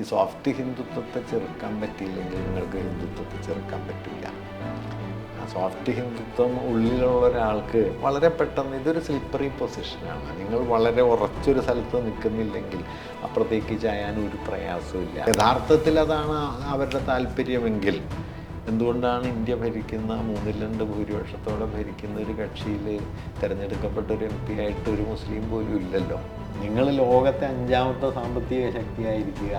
ഈ സോഫ്റ്റ് ഹിന്ദുത്വത്തെ ചെറുക്കാൻ പറ്റിയില്ലെങ്കിൽ നിങ്ങൾക്ക് ഹിന്ദുത്വത്തെ ചെറുക്കാൻ പറ്റില്ല. ആ സോഫ്റ്റ് ഹിന്ദുത്വം ഉള്ളിലുള്ള ഒരാൾക്ക് വളരെ പെട്ടെന്ന് ഇതൊരു സ്ലിപ്പറി പൊസിഷനാണ് നിങ്ങൾ വളരെ ഉറച്ചൊരു സ്ഥലത്ത് നിൽക്കുന്നില്ലെങ്കിൽ അപ്പുറത്തേക്ക് ചായാൻ ഒരു പ്രയാസമില്ല യഥാർത്ഥത്തിൽ അതാണ് അവരുടെ താല്പര്യമെങ്കിൽ എന്തുകൊണ്ടാണ് ഇന്ത്യ ഭരിക്കുന്ന മൂന്നിൽ രണ്ട് ഭൂരിപക്ഷത്തോടെ ഭരിക്കുന്ന ഒരു കക്ഷിയിൽ തിരഞ്ഞെടുക്കപ്പെട്ട ഒരു എം പി ആയിട്ട് ഒരു മുസ്ലിം പോലും ഇല്ലല്ലോ? നിങ്ങൾ ലോകത്തെ അഞ്ചാമത്തെ സാമ്പത്തിക ശക്തിയായിരിക്കുക.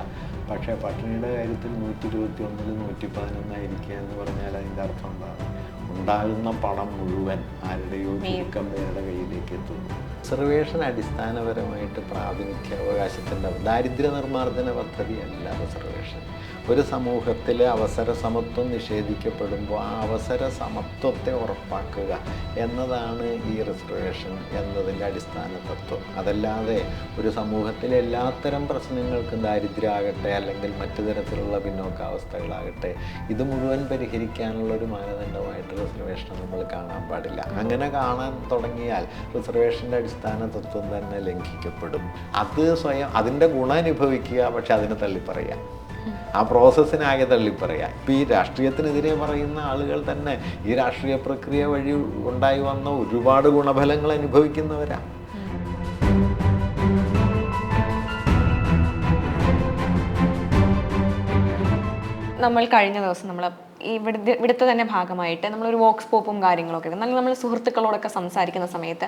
പക്ഷേ പട്ടിണിയുടെ കാര്യത്തിൽ നൂറ്റി ഇരുപത്തി ഒന്നിൽ നൂറ്റി പതിനൊന്നായിരിക്കുക എന്ന് പറഞ്ഞാൽ അതിന്റെ അർത്ഥം എന്താണ്? ഉണ്ടാകുന്ന പണം മുഴുവൻ ആരുടെയോ ചുരുക്കം പേരുടെ കയ്യിലേക്ക് എത്തുന്നു. റിസർവേഷൻ അടിസ്ഥാനപരമായിട്ട് പ്രാതിനിധ്യാവകാശത്തിന്റെ ദാരിദ്ര്യ നിർമ്മാർജന പദ്ധതിയല്ല റിസർവേഷൻ ഒരു സമൂഹത്തിലെ അവസര സമത്വം നിഷേധിക്കപ്പെടുമ്പോൾ ആ അവസര സമത്വത്തെ ഉറപ്പാക്കുക എന്നതാണ് ഈ റിസർവേഷൻ എന്നതിന്റെ അടിസ്ഥാന തത്വം അതല്ലാതെ ഒരു സമൂഹത്തിലെ എല്ലാത്തരം പ്രശ്നങ്ങൾക്കും ദാരിദ്ര്യമാകട്ടെ അല്ലെങ്കിൽ മറ്റു തരത്തിലുള്ള പിന്നോക്കാവസ്ഥകളാകട്ടെ ഇത് മുഴുവൻ പരിഹരിക്കാനുള്ള ഒരു മാനദണ്ഡമായിട്ട് റിസർവേഷൻ നമ്മൾ കാണാൻ പാടില്ല. അങ്ങനെ കാണാൻ തുടങ്ങിയാൽ റിസർവേഷന്റെ അടിസ്ഥാന തത്വം തന്നെ ലംഘിക്കപ്പെടും. അത് സ്വയം അതിന്റെ ഗുണം അനുഭവിക്കുക പക്ഷെ അതിനെ തള്ളിപ്പറയാം ആ പ്രോസസ്സിനാകെ തള്ളിപ്പറയാം. ഇപ്പം ഈ രാഷ്ട്രീയത്തിനെതിരെ പറയുന്ന ആളുകൾ തന്നെ ഈ രാഷ്ട്രീയ പ്രക്രിയ വഴി ഉണ്ടായി വന്ന ഒരുപാട് ഗുണഫലങ്ങൾ അനുഭവിക്കുന്നവരാണ് നമ്മൾ കഴിഞ്ഞ ദിവസം നമ്മൾ ഇവിടുത്തെ ഇവിടുത്തെ തന്നെ ഭാഗമായിട്ട് നമ്മളൊരു വോക്സ് പോപ്പും കാര്യങ്ങളൊക്കെ എന്നാൽ നമ്മൾ സുഹൃത്തുക്കളോടൊക്കെ സംസാരിക്കുന്ന സമയത്ത്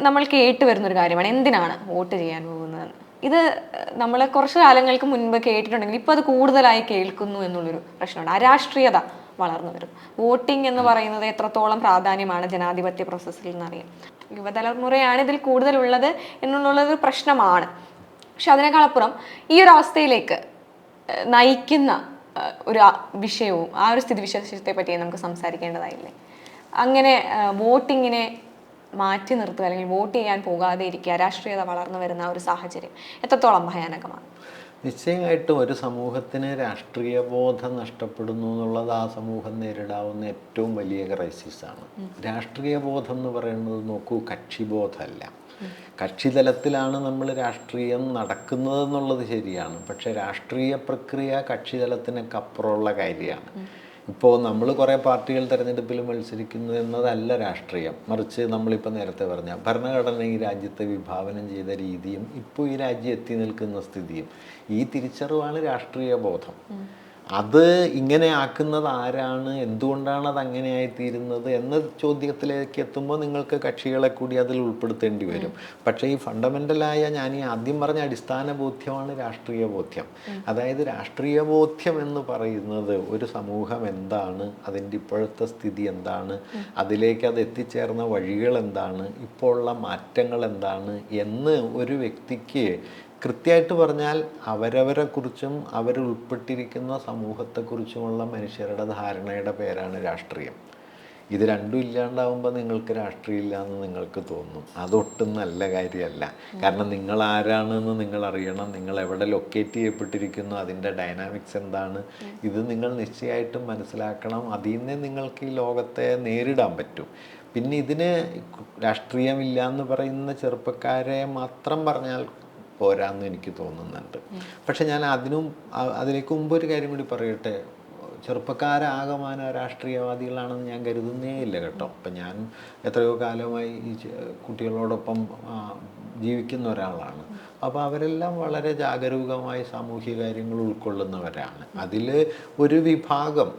നമ്മൾ കേട്ട് വരുന്നൊരു കാര്യമാണ് എന്തിനാണ് വോട്ട് ചെയ്യാൻ പോകുന്നത് ഇത് നമ്മൾ കുറച്ച് കാലങ്ങൾക്ക് മുൻപ് കേട്ടിട്ടുണ്ടെങ്കിൽ ഇപ്പോൾ അത് കൂടുതലായി കേൾക്കുന്നു എന്നുള്ളൊരു പ്രശ്നമുണ്ട്. അരാഷ്ട്രീയത വളർന്നു വരും. വോട്ടിംഗ് എന്ന് പറയുന്നത് എത്രത്തോളം പ്രാധാന്യമാണ് ജനാധിപത്യ പ്രോസസ്സിൽ എന്നറിയാം. യുവതലമുറയാണ് ഇതിൽ കൂടുതലുള്ളത് എന്നുള്ളൊരു പ്രശ്നമാണ്. പക്ഷെ അതിനേക്കാളപ്പുറം ഈ ഒരു അവസ്ഥയിലേക്ക് നയിക്കുന്ന ഒരു വിഷയവും ആ ഒരു സ്ഥിതിവിശേഷത്തെ പറ്റി നമുക്ക് സംസാരിക്കേണ്ടതായില്ലേ? അങ്ങനെ വോട്ടിങ്ങിനെ മാറ്റി നിർത്തുക അല്ലെങ്കിൽ വോട്ട് ചെയ്യാൻ പോകാതെ ഇരിക്കുക രാഷ്ട്രീയത വളർന്നു വരുന്ന ഒരു സാഹചര്യം എത്രത്തോളം ഭയാനകമാണ്? നിശ്ചയമായിട്ടും ഒരു സമൂഹത്തിന് രാഷ്ട്രീയ ബോധം നഷ്ടപ്പെടുന്നു എന്നുള്ളത് ആ സമൂഹം നേരിടാവുന്ന ഏറ്റവും വലിയ ക്രൈസിസാണ് രാഷ്ട്രീയ ബോധം എന്ന് പറയുന്നത് നോക്കൂ കക്ഷിബോധമല്ല. കക്ഷിതലത്തിലാണ് നമ്മൾ രാഷ്ട്രീയം നടക്കുന്നത് എന്നുള്ളത് ശരിയാണ്. പക്ഷേ രാഷ്ട്രീയ പ്രക്രിയ കക്ഷിതലത്തിനൊക്കെ അപ്പുറമുള്ള കാര്യമാണ്. ഇപ്പോൾ നമ്മൾ കുറേ പാർട്ടികൾ തിരഞ്ഞെടുപ്പിൽ മത്സരിക്കുന്നു എന്നതല്ല രാഷ്ട്രീയം. മറിച്ച് നമ്മളിപ്പോൾ നേരത്തെ പറഞ്ഞ ഭരണഘടന ഈ രാജ്യത്തെ വിഭാവനം ചെയ്ത രീതിയും ഇപ്പോൾ ഈ രാജ്യം എത്തി നിൽക്കുന്ന സ്ഥിതിയും. ഈ തിരിച്ചറിവാണ് രാഷ്ട്രീയ ബോധം. അത് ഇങ്ങനെ ആക്കുന്നത് ആരാണ്? എന്തുകൊണ്ടാണ് അത് അങ്ങനെയായിത്തീരുന്നത് എന്ന ചോദ്യത്തിലേക്ക് എത്തുമ്പോൾ നിങ്ങൾക്ക് കക്ഷികളെ കൂടി അതിൽ ഉൾപ്പെടുത്തേണ്ടി വരും. പക്ഷേ ഈ ഫണ്ടമെന്റലായ ഞാൻ ഈ ആദ്യം പറഞ്ഞ അടിസ്ഥാന ബോധ്യമാണ് രാഷ്ട്രീയ ബോധ്യം. അതായത് രാഷ്ട്രീയ ബോധ്യം എന്ന് പറയുന്നത് ഒരു സമൂഹം എന്താണ്? അതിന്റെ ഇപ്പോഴത്തെ സ്ഥിതി എന്താണ്? അതിലേക്ക് അത് എത്തിച്ചേർന്ന വഴികൾ എന്താണ്? ഇപ്പോൾ ഉള്ള മാറ്റങ്ങൾ എന്താണ്? എന്ന് ഒരു വ്യക്തിക്ക് കൃത്യമായിട്ട് പറഞ്ഞാൽ അവരവരെ കുറിച്ചും അവരുൾപ്പെട്ടിരിക്കുന്ന സമൂഹത്തെക്കുറിച്ചുമുള്ള മനുഷ്യരുടെ ധാരണയുടെ പേരാണ് രാഷ്ട്രീയം. ഇത് രണ്ടും ഇല്ലാണ്ടാവുമ്പോൾ നിങ്ങൾക്ക് രാഷ്ട്രീയം ഇല്ലയെന്ന് നിങ്ങൾക്ക് തോന്നും. അതൊട്ടും നല്ല കാര്യമല്ല. കാരണം നിങ്ങൾ ആരാണെന്ന് നിങ്ങൾ അറിയണം. നിങ്ങൾ എവിടെ ലൊക്കേറ്റ് ചെയ്യപ്പെട്ടിരിക്കുന്നു അതിന്റെ ഡൈനാമിക്സ് എന്താണ് ഇത് നിങ്ങൾ നിശ്ചയമായിട്ടും മനസ്സിലാക്കണം. അതിൽ നിന്നേ നിങ്ങൾക്ക് ഈ ലോകത്തെ നേരിടാൻ പറ്റും. പിന്നെ ഇതിന് രാഷ്ട്രീയമില്ല എന്ന് പറയുന്ന ചെറുപ്പക്കാരെ മാത്രം പറഞ്ഞാൽ പോരാന്ന് എനിക്ക് തോന്നുന്നുണ്ട്. പക്ഷെ ഞാൻ അതിനും അതിലേക്ക് മുമ്പ് ഒരു കാര്യം കൂടി പറയട്ടെ. ചെറുപ്പക്കാരാകമാന രാഷ്ട്രീയവാദികളാണെന്ന് ഞാൻ കരുതുന്നേ ഇല്ല കേട്ടോ. അപ്പം ഞാൻ എത്രയോ കാലമായി ഈ കുട്ടികളോടൊപ്പം ജീവിക്കുന്ന ഒരാളാണ്. അപ്പോൾ അവരെല്ലാം വളരെ ജാഗരൂകമായി സാമൂഹ്യ കാര്യങ്ങൾ ഉൾക്കൊള്ളുന്നവരാണ്. അതിൽ ഒരു വിഭാഗം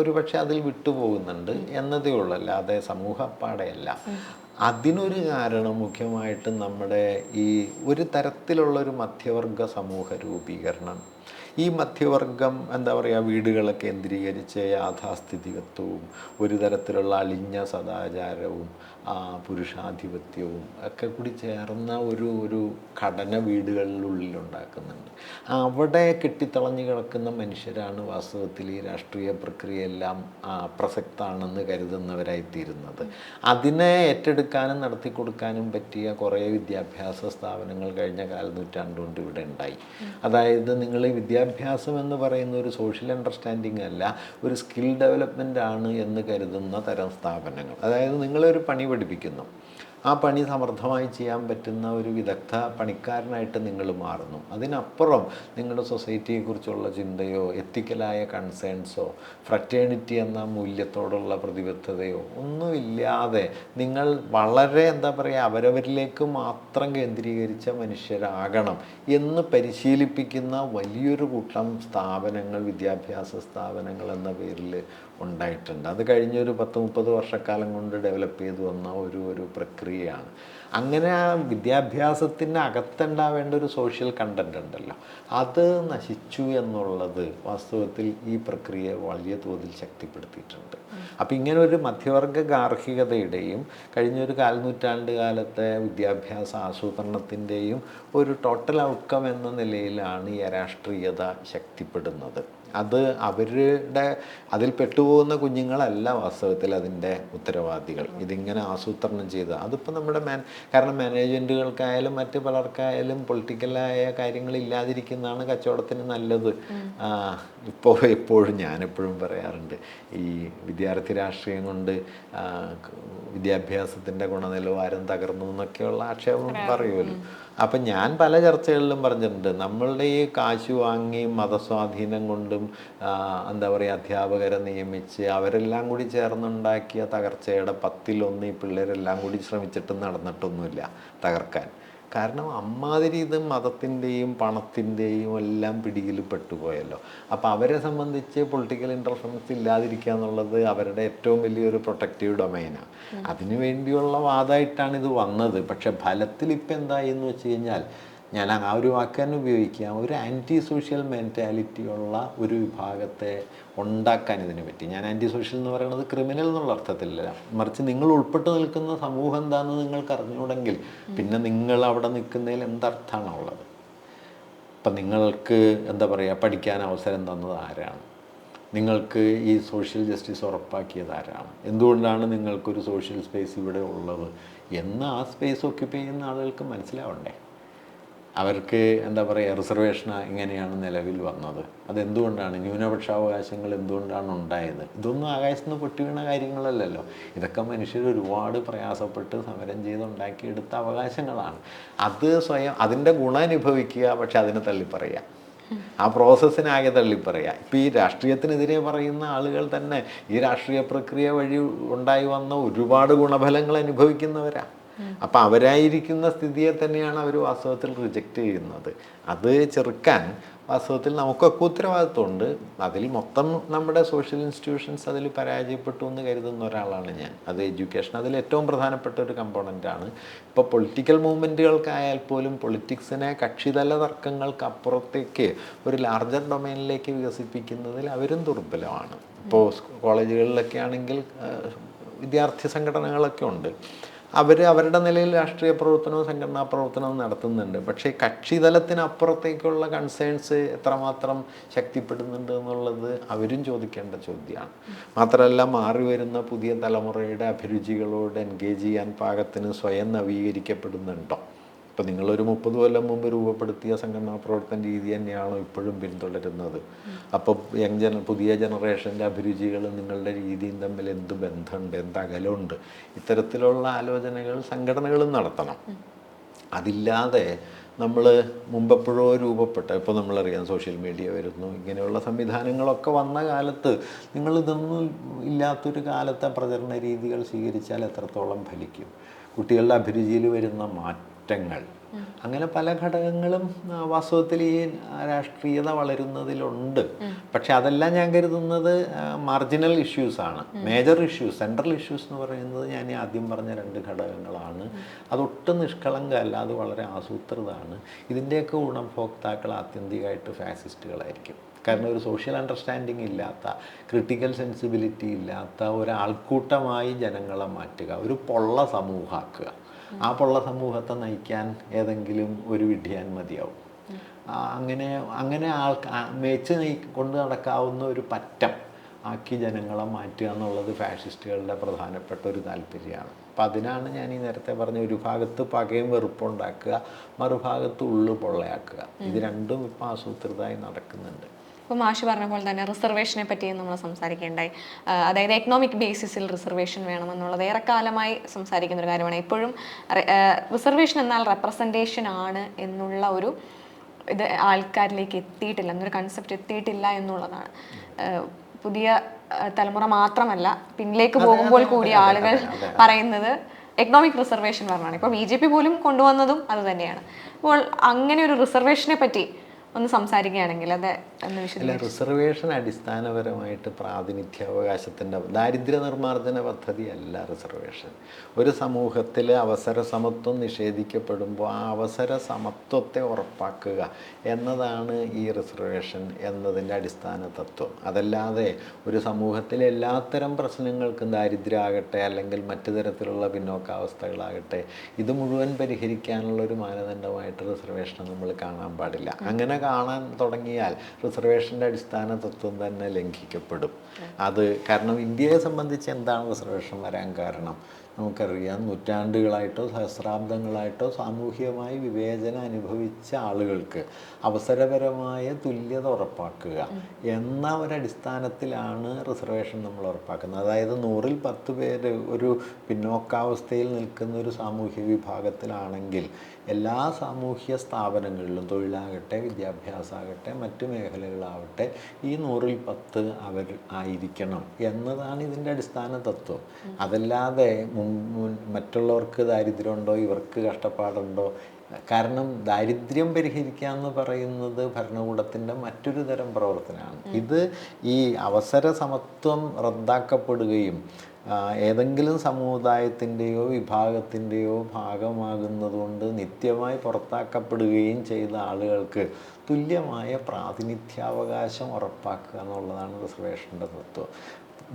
ഒരു പക്ഷെ അതിൽ വിട്ടുപോകുന്നുണ്ട് എന്നതേ ഉള്ളൂ. അല്ലാതെ സമൂഹപ്പാടെയല്ല. അതിനൊരു കാരണം മുഖ്യമായിട്ടും നമ്മുടെ ഈ ഒരു തരത്തിലുള്ള ഒരു മധ്യവർഗ സമൂഹ രൂപീകരണം. ഈ മധ്യവർഗം എന്താ പറയുക വീടുകളെ കേന്ദ്രീകരിച്ച് യാഥാസ്ഥിതികത്വവും ഒരു തരത്തിലുള്ള അളിഞ്ഞ സദാചാരവും പുരുഷാധിപത്യവും ഒക്കെ കൂടി ചേർന്ന ഒരു ഒരു ഘടന വീടുകളിലുള്ളിൽ ഉണ്ടാക്കുന്നുണ്ട് അവിടെ കെട്ടിത്തളഞ്ഞു കിടക്കുന്ന മനുഷ്യരാണ് വാസ്തവത്തിൽ ഈ രാഷ്ട്രീയ പ്രക്രിയയെല്ലാം പ്രസക്താണെന്ന് കരുതുന്നവരായിത്തീരുന്നത്. അതിനെ ഏറ്റെടുക്കാനും നടത്തി കൊടുക്കാനും പറ്റിയ കുറേ വിദ്യാഭ്യാസ സ്ഥാപനങ്ങൾ കഴിഞ്ഞ കാലനൂറ്റാണ്ട് കൊണ്ട് ഇവിടെ ഉണ്ടായി. അതായത് നിങ്ങൾ വിദ്യാഭ്യാസം എന്ന് പറയുന്ന ഒരു സോഷ്യൽ അണ്ടർസ്റ്റാൻഡിങ് അല്ല ഒരു സ്കിൽ ഡെവലപ്മെന്റ് ആണ് എന്ന് കരുതുന്ന തരം സ്ഥാപനങ്ങൾ. അതായത് നിങ്ങളൊരു പണി പഠിപ്പിക്കുന്നു. ആ പണി സമർത്ഥമായി ചെയ്യാൻ പറ്റുന്ന ഒരു വിദഗ്ധ പണിക്കാരനായിട്ട് നിങ്ങൾ മാറുന്നു. അതിനപ്പുറം നിങ്ങളുടെ സൊസൈറ്റിയെക്കുറിച്ചുള്ള ചിന്തയോ എത്തിക്കലായ കൺസേൺസോ ഫ്രറ്റേണിറ്റി എന്ന മൂല്യത്തോടുള്ള പ്രതിബദ്ധതയോ ഒന്നുമില്ലാതെ നിങ്ങൾ വളരെ എന്താ പറയുക അവരവരിലേക്ക് മാത്രം കേന്ദ്രീകരിച്ച മനുഷ്യരാകണം എന്ന് പരിശീലിപ്പിക്കുന്ന വലിയൊരു കൂട്ടം സ്ഥാപനങ്ങൾ വിദ്യാഭ്യാസ സ്ഥാപനങ്ങൾ എന്ന പേരിൽ ഉണ്ടായിട്ടുണ്ട്. അത് കഴിഞ്ഞ ഒരു പത്ത് മുപ്പത് വർഷക്കാലം കൊണ്ട് ഡെവലപ്പ് ചെയ്തു വന്ന ഒരു ഒരു പ്രക്രിയയാണ്. അങ്ങനെ ആ വിദ്യാഭ്യാസത്തിന് അകത്തുണ്ടാവേണ്ട ഒരു സോഷ്യൽ കണ്ടന്റ് ഉണ്ടല്ലോ. അത് നശിച്ചു എന്നുള്ളത് വാസ്തവത്തിൽ ഈ പ്രക്രിയ വലിയ തോതിൽ ശക്തിപ്പെടുത്തിയിട്ടുണ്ട്. അപ്പം ഇങ്ങനെ ഒരു മധ്യവർഗ ഗാർഹികതയുടെയും കഴിഞ്ഞൊരു കാൽനൂറ്റാണ്ട് കാലത്തെ വിദ്യാഭ്യാസ ആസൂത്രണത്തിന്റെയും ഒരു ടോട്ടൽ ഔട്ട്കം എന്ന നിലയിലാണ് ഈ രാഷ്ട്രീയത ശക്തിപ്പെടുന്നത്. അത് അവരുടെ അതിൽ പെട്ടുപോകുന്ന കുഞ്ഞുങ്ങളല്ല വാസ്തവത്തിൽ അതിന്റെ ഉത്തരവാദികൾ. ഇതിങ്ങനെ ആസൂത്രണം ചെയ്ത്. അതിപ്പോൾ നമ്മുടെ മാൻ കാരണം മാനേജ്മെന്റുകൾക്കായാലും മറ്റ് പലർക്കായാലും പൊളിറ്റിക്കലായ കാര്യങ്ങൾ ഇല്ലാതിരിക്കുന്നതാണ് കച്ചവടത്തിന് നല്ലത്. ഇപ്പോൾ എപ്പോഴും ഞാനെപ്പോഴും പറയാറുണ്ട്. ഈ വിദ്യാർത്ഥി രാഷ്ട്രീയം കൊണ്ട് വിദ്യാഭ്യാസത്തിന്റെ ഗുണനിലവാരം തകർന്നു എന്നൊക്കെയുള്ള ആക്ഷേപം പറയുമല്ലോ. അപ്പം ഞാൻ പല ചർച്ചകളിലും പറഞ്ഞിട്ടുണ്ട്. നമ്മളുടെ ഈ കാശ് വാങ്ങി മതസ്വാധീനം കൊണ്ടും എന്താ പറയുക അധ്യാപകരെ നിയമിച്ച് അവരെല്ലാം കൂടി ചേർന്നുണ്ടാക്കിയ തകർച്ചയുടെ പത്തിലൊന്ന് ഈ പിള്ളേരെല്ലാം കൂടി ശ്രമിച്ചിട്ട് നടന്നിട്ടൊന്നുമില്ല തകർക്കാൻ. കാരണം അമ്മാതിരി ഇത് മതത്തിന്റെയും പണത്തിന്റെയും എല്ലാം പിടിയിൽ പെട്ടുപോയല്ലോ. അപ്പോൾ അവരെ സംബന്ധിച്ച് പൊളിറ്റിക്കൽ ഇന്റർഫറൻസ് ഇല്ലാതിരിക്കുക എന്നുള്ളത് അവരുടെ ഏറ്റവും വലിയൊരു പ്രൊട്ടക്റ്റീവ് ഡൊമൈനാണ് അതിനു വേണ്ടിയുള്ള വാദമായിട്ടാണ് ഇത് വന്നത്. പക്ഷേ ഫലത്തിൽ ഇപ്പം എന്തായി എന്ന് വെച്ച് കഴിഞ്ഞാൽ ഞാൻ ആ ഒരു വാക്ക് തന്നെ ഉപയോഗിക്കാം. ഒരു ആന്റി സോഷ്യൽ മെന്റാലിറ്റി ഉള്ള ഒരു വിഭാഗത്തെ ഉണ്ടാക്കാൻ ഇതിന് പറ്റി. ഞാൻ ആന്റി സോഷ്യൽ എന്ന് പറയുന്നത് ക്രിമിനൽ എന്നുള്ള അർത്ഥത്തിലല്ല. മറിച്ച് നിങ്ങൾ ഉൾപ്പെട്ടു നിൽക്കുന്ന സമൂഹം എന്താണെന്ന് നിങ്ങൾക്ക് അറിഞ്ഞുകൂടെങ്കിൽ പിന്നെ നിങ്ങൾ അവിടെ നിൽക്കുന്നതിൽ എന്തർത്ഥമാണ് ഉള്ളത്? അപ്പം നിങ്ങൾക്ക് എന്താ പറയുക പഠിക്കാൻ അവസരം തന്നത് ആരാണ്? നിങ്ങൾക്ക് ഈ സോഷ്യൽ ജസ്റ്റിസ് ഉറപ്പാക്കിയത് ആരാണ്? എന്തുകൊണ്ടാണ് നിങ്ങൾക്കൊരു സോഷ്യൽ സ്പേസ് ഇവിടെ ഉള്ളത്? എന്ന് ആ സ്പേസ് ഒക്യുപ്പൈ ചെയ്യുന്ന ആളുകൾക്ക് മനസ്സിലാവണ്ടേ? അവർക്ക് എന്താ പറയുക റിസർവേഷൻ ഇങ്ങനെയാണ് നിലവിൽ വന്നത്. അതെന്തുകൊണ്ടാണ്? ന്യൂനപക്ഷാവകാശങ്ങൾ എന്തുകൊണ്ടാണ് ഉണ്ടായത്? ഇതൊന്നും ആകാശത്ത് നിന്ന് പൊട്ടി വീണ കാര്യങ്ങളല്ലല്ലോ. ഇതൊക്കെ മനുഷ്യർ ഒരുപാട് പ്രയാസപ്പെട്ട് സമരം ചെയ്ത് ഉണ്ടാക്കിയെടുത്ത അവകാശങ്ങളാണ്. അത് സ്വയം അതിന്റെ ഗുണം അനുഭവിക്കുക പക്ഷെ അതിനെ തള്ളിപ്പറയുക. ആ പ്രോസസ്സിനാകെ തള്ളിപ്പറയുക. ഇപ്പം ഈ രാഷ്ട്രീയത്തിനെതിരെ പറയുന്ന ആളുകൾ തന്നെ ഈ രാഷ്ട്രീയ പ്രക്രിയ വഴി ഉണ്ടായി വന്ന ഒരുപാട് ഗുണഫലങ്ങൾ അനുഭവിക്കുന്നവരാ. അപ്പം അവരായിരിക്കുന്ന സ്ഥിതിയെ തന്നെയാണ് അവർ വാസ്തവത്തിൽ റിജക്റ്റ് ചെയ്യുന്നത്. അത് ചെറുക്കാൻ വാസ്തവത്തിൽ നമുക്കൊക്കെ ഉത്തരവാദിത്വമുണ്ട്. അതിൽ മൊത്തം നമ്മുടെ സോഷ്യൽ ഇൻസ്റ്റിറ്റ്യൂഷൻസ് അതിൽ പരാജയപ്പെട്ടു എന്ന് കരുതുന്ന ഒരാളാണ് ഞാൻ. അത് എഡ്യൂക്കേഷൻ അതിൽ ഏറ്റവും പ്രധാനപ്പെട്ട ഒരു കമ്പോണന്റാണ് ഇപ്പോൾ പൊളിറ്റിക്കൽ മൂവ്മെന്റുകൾക്കായാൽ പോലും പൊളിറ്റിക്സിനെ കക്ഷിതല തർക്കങ്ങൾക്ക് അപ്പുറത്തേക്ക് ഒരു ലാർജർ ഡൊമൈനിലേക്ക് വികസിപ്പിക്കുന്നതിൽ അവരും ദുർബലമാണ്. ഇപ്പോൾ കോളേജുകളിലൊക്കെ ആണെങ്കിൽ വിദ്യാർത്ഥി സംഘടനകളൊക്കെ ഉണ്ട്. അവർ അവരുടെ നിലയിൽ രാഷ്ട്രീയ പ്രവർത്തനവും സംഘടനാ പ്രവർത്തനവും നടത്തുന്നുണ്ട്. പക്ഷേ കക്ഷിതലത്തിനപ്പുറത്തേക്കുള്ള കൺസേൺസ് എത്രമാത്രം ശക്തിപ്പെടുന്നുണ്ട് എന്നുള്ളത് അവരും ചോദിക്കേണ്ട ചോദ്യമാണ്. മാത്രമല്ല മാറി വരുന്ന പുതിയ തലമുറയുടെ അഭിരുചികളോട് എൻഗേജ് ചെയ്യാൻ പാകത്തിന് സ്വയം നവീകരിക്കപ്പെടുന്നുണ്ടോ? ഇപ്പം നിങ്ങളൊരു മുപ്പത് കൊല്ലം മുമ്പ് രൂപപ്പെടുത്തിയ സംഘടനാ പ്രവർത്തന രീതി തന്നെയാണോ ഇപ്പോഴും പിന്തുടരുന്നത്? അപ്പോൾ യങ് ജന പുതിയ ജനറേഷന്റെ അഭിരുചികൾ നിങ്ങളുടെ രീതിയും തമ്മിൽ എന്ത് ബന്ധമുണ്ട്? എന്ത് അകലമുണ്ട്? ഇത്തരത്തിലുള്ള ആലോചനകൾ സംഘടനകളും നടത്തണം. അതില്ലാതെ നമ്മൾ മുമ്പെപ്പോഴോ രൂപപ്പെട്ട ഇപ്പോൾ നമ്മളറിയാം സോഷ്യൽ മീഡിയ വരുന്നു ഇങ്ങനെയുള്ള സംവിധാനങ്ങളൊക്കെ വന്ന കാലത്ത് നിങ്ങളിതൊന്നും ഇല്ലാത്തൊരു കാലത്തെ പ്രചരണ രീതികൾ സ്വീകരിച്ചാൽ എത്രത്തോളം ഫലിക്കും? കുട്ടികളുടെ അഭിരുചിയിൽ വരുന്ന മാറ്റങ്ങൾ അങ്ങനെ പല ഘടകങ്ങളും വാസ്തവത്തിൽ ഈ രാഷ്ട്രീയത വളരുന്നതിലുണ്ട്. പക്ഷെ അതെല്ലാം ഞാൻ കരുതുന്നത് മാർജിനൽ ഇഷ്യൂസ് ആണ്. മേജർ ഇഷ്യൂസ് സെൻട്രൽ ഇഷ്യൂസ് എന്ന് പറയുന്നത് ഞാൻ ആദ്യം പറഞ്ഞ രണ്ട് ഘടകങ്ങളാണ്. അതൊട്ടും നിഷ്കളങ്കമല്ല അത് വളരെ ആസൂത്രിതമാണ്. ഇതിന്റെയൊക്കെ ഗുണഭോക്താക്കൾ ആത്യന്തികമായിട്ട് ഫാസിസ്റ്റുകളായിരിക്കും കാരണം ഒരു സോഷ്യൽ അണ്ടർസ്റ്റാൻഡിങ് ഇല്ലാത്ത ക്രിട്ടിക്കൽ സെൻസിബിലിറ്റി ഇല്ലാത്ത ഒരാൾക്കൂട്ടമായി ജനങ്ങളെ മാറ്റുക ഒരു പൊള്ള സമൂഹമാക്കുക. ആ പൊള്ള സമൂഹത്തെ നയിക്കാൻ ഏതെങ്കിലും ഒരു വിഡ്ഢിയാൻ മതിയാവും. അങ്ങനെ അങ്ങനെ ആൾ മേച്ച് നയി കൊണ്ട് നടക്കാവുന്ന ഒരു പറ്റം ആക്കി ജനങ്ങളെ മാറ്റുക എന്നുള്ളത് ഫാഷിസ്റ്റുകളുടെ പ്രധാനപ്പെട്ട ഒരു താല്പര്യമാണ്. അപ്പം അതിനാണ് ഞാൻ ഈ നേരത്തെ പറഞ്ഞ ഒരു ഭാഗത്ത് പകയും വെറുപ്പുണ്ടാക്കുക മറുഭാഗത്ത് ഉള്ളു പൊള്ളയാക്കുക. ഇത് രണ്ടും ഇപ്പം ആസൂത്രിതമായി നടക്കുന്നുണ്ട്. ഇപ്പോൾ മാഷ് പറഞ്ഞ പോലെ തന്നെ റിസർവേഷനെ പറ്റിയും നമ്മൾ സംസാരിക്കേണ്ടായി. അതായത് എക്കണോമിക് ബേസിസിൽ റിസർവേഷൻ വേണമെന്നുള്ളത് ഏറെക്കാലമായി സംസാരിക്കുന്ന ഒരു കാര്യമാണ്. ഇപ്പോഴും റിസർവേഷൻ എന്നാൽ റെപ്രസെന്റേഷൻ ആണ് എന്നുള്ള ഒരു ഇത് ആൾക്കാരിലേക്ക് എത്തിയിട്ടില്ല എന്നൊരു കൺസെപ്റ്റ് എത്തിയിട്ടില്ല എന്നുള്ളതാണ്. പുതിയ തലമുറ മാത്രമല്ല പിന്നിലേക്ക് പോകുമ്പോൾ കൂടി ആളുകൾ പറയുന്നത് എക്കണോമിക് റിസർവേഷൻ പറഞ്ഞാണ്. ഇപ്പോൾ ബി ജെ പി പോലും കൊണ്ടുവന്നതും അത് തന്നെയാണ്. അപ്പോൾ അങ്ങനെ ഒരു റിസർവേഷനെ പറ്റി ഒന്ന് സംസാരിക്കുകയാണെങ്കിൽ അത് അല്ല റിസർവേഷൻ അടിസ്ഥാനപരമായിട്ട് പ്രാതിനിധ്യാവകാശത്തിന്റെ ദാരിദ്ര്യ നിർമ്മാർജന പദ്ധതിയല്ല റിസർവേഷൻ ഒരു സമൂഹത്തിൽ അവസര സമത്വം നിഷേധിക്കപ്പെടുമ്പോൾ ആ അവസര സമത്വത്തെ ഉറപ്പാക്കുക എന്നതാണ് ഈ റിസർവേഷൻ എന്നതിന്റെ അടിസ്ഥാന തത്വം. അതല്ലാതെ ഒരു സമൂഹത്തിലെ എല്ലാത്തരം പ്രശ്നങ്ങൾക്കും ദാരിദ്ര്യം ആകട്ടെ അല്ലെങ്കിൽ മറ്റു തരത്തിലുള്ള പിന്നോക്കാവസ്ഥകളാകട്ടെ ഇത് മുഴുവൻ പരിഹരിക്കാനുള്ള ഒരു മാനദണ്ഡമായിട്ട് റിസർവേഷൻ നമ്മൾ കാണാൻ പാടില്ല. അങ്ങനെ കാണാൻ തുടങ്ങിയാൽ റിസർവേഷന്റെ അടിസ്ഥാന തത്വം തന്നെ ലംഘിക്കപ്പെടും. അത് കാരണം ഇന്ത്യയെ സംബന്ധിച്ച് എന്താണ് റിസർവേഷൻ വരാൻ കാരണം? നമുക്കറിയാം നൂറ്റാണ്ടുകളായിട്ടോ സഹസ്രാബ്ദങ്ങളായിട്ടോ സാമൂഹികമായി വിവേചനം അനുഭവിച്ച ആളുകൾക്ക് അവസരപരമായ തുല്യത ഉറപ്പാക്കുക എന്ന ഒരടിസ്ഥാനത്തിലാണ് റിസർവേഷൻ നമ്മൾ ഉറപ്പാക്കുന്നത്. അതായത് നൂറിൽ പത്ത് പേര് ഒരു പിന്നോക്കാവസ്ഥയിൽ നിൽക്കുന്ന ഒരു സാമൂഹ്യ വിഭാഗത്തിലാണെങ്കിൽ എല്ലാ സാമൂഹ്യ സ്ഥാപനങ്ങളിലും തൊഴിലാകട്ടെ വിദ്യാഭ്യാസമാകട്ടെ മറ്റു മേഖലകളാവട്ടെ ഈ നൂറിൽ പത്ത് അവർ ആയിരിക്കണം എന്നതാണ് ഇതിന്റെ അടിസ്ഥാന തത്വം. അതല്ലാതെ മറ്റുള്ളവർക്ക് ദാരിദ്ര്യമുണ്ടോ ഇവർക്ക് കഷ്ടപ്പാടുണ്ടോ കാരണം ദാരിദ്ര്യം പരിഹരിക്കുക എന്ന് പറയുന്നത് ഭരണകൂടത്തിന്റെ മറ്റൊരു തരം പ്രവർത്തനമാണ്. ഇത് ഈ അവസര സമത്വം റദ്ദാക്കപ്പെടുകയും ഏതെങ്കിലും സമുദായത്തിന്റെയോ വിഭാഗത്തിന്റെയോ ഭാഗമാകുന്നതുകൊണ്ട് നിത്യമായി പുറത്താക്കപ്പെടുകയും ചെയ്ത ആളുകൾക്ക് തുല്യമായ പ്രാതിനിധ്യാവകാശം ഉറപ്പാക്കുക എന്നുള്ളതാണ് റിസർവേഷന്റെ തത്വം.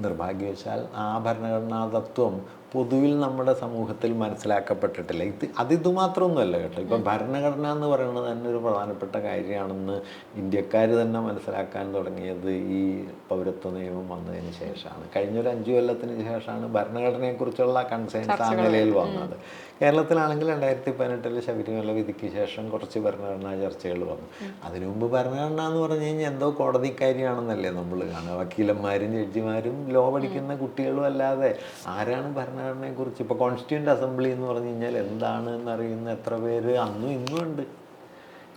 നിർഭാഗ്യവശാൽ ആ ഭരണഘടനാ തത്വം പൊതുവിൽ നമ്മുടെ സമൂഹത്തിൽ മനസ്സിലാക്കപ്പെട്ടിട്ടില്ല. ഇത് അത് ഇതുമാത്രമൊന്നുമല്ല കേട്ടോ. ഇപ്പം ഭരണഘടന എന്ന് പറയുന്നത് തന്നെ ഒരു പ്രധാനപ്പെട്ട കാര്യമാണെന്ന് ഇന്ത്യക്കാർ തന്നെ മനസ്സിലാക്കാൻ തുടങ്ങിയത് ഈ പൗരത്വ നിയമം വന്നതിന് ശേഷമാണ്. കഴിഞ്ഞൊരു അഞ്ചു കൊല്ലത്തിന് ശേഷമാണ് ഭരണഘടനയെക്കുറിച്ചുള്ള കൺസേൺസ് ആ നിലയിൽ വന്നത്. കേരളത്തിലാണെങ്കിൽ രണ്ടായിരത്തി പതിനെട്ടിൽ ശബരിമല വിധിക്ക് ശേഷം കുറച്ച് ഭരണഘടനാ ചർച്ചകൾ വന്നു. അതിനു മുമ്പ് ഭരണഘടന എന്ന് പറഞ്ഞു കഴിഞ്ഞാൽ എന്തോ കോടതിക്കാരിയാണെന്നല്ലേ നമ്മൾ കാണുക. വക്കീലന്മാരും ജഡ്ജിമാരും ലോ പഠിക്കുന്ന കുട്ടികളും അല്ലാതെ ആരാണ് ഭരണഘടനയെക്കുറിച്ച് ഇപ്പോൾ കോൺസ്റ്റിറ്റ്യൂന്റ് അസംബ്ലി എന്ന് പറഞ്ഞു കഴിഞ്ഞാൽ എന്താണ് എന്നറിയുന്ന എത്ര പേര് അന്നും ഇന്നും ഉണ്ട്.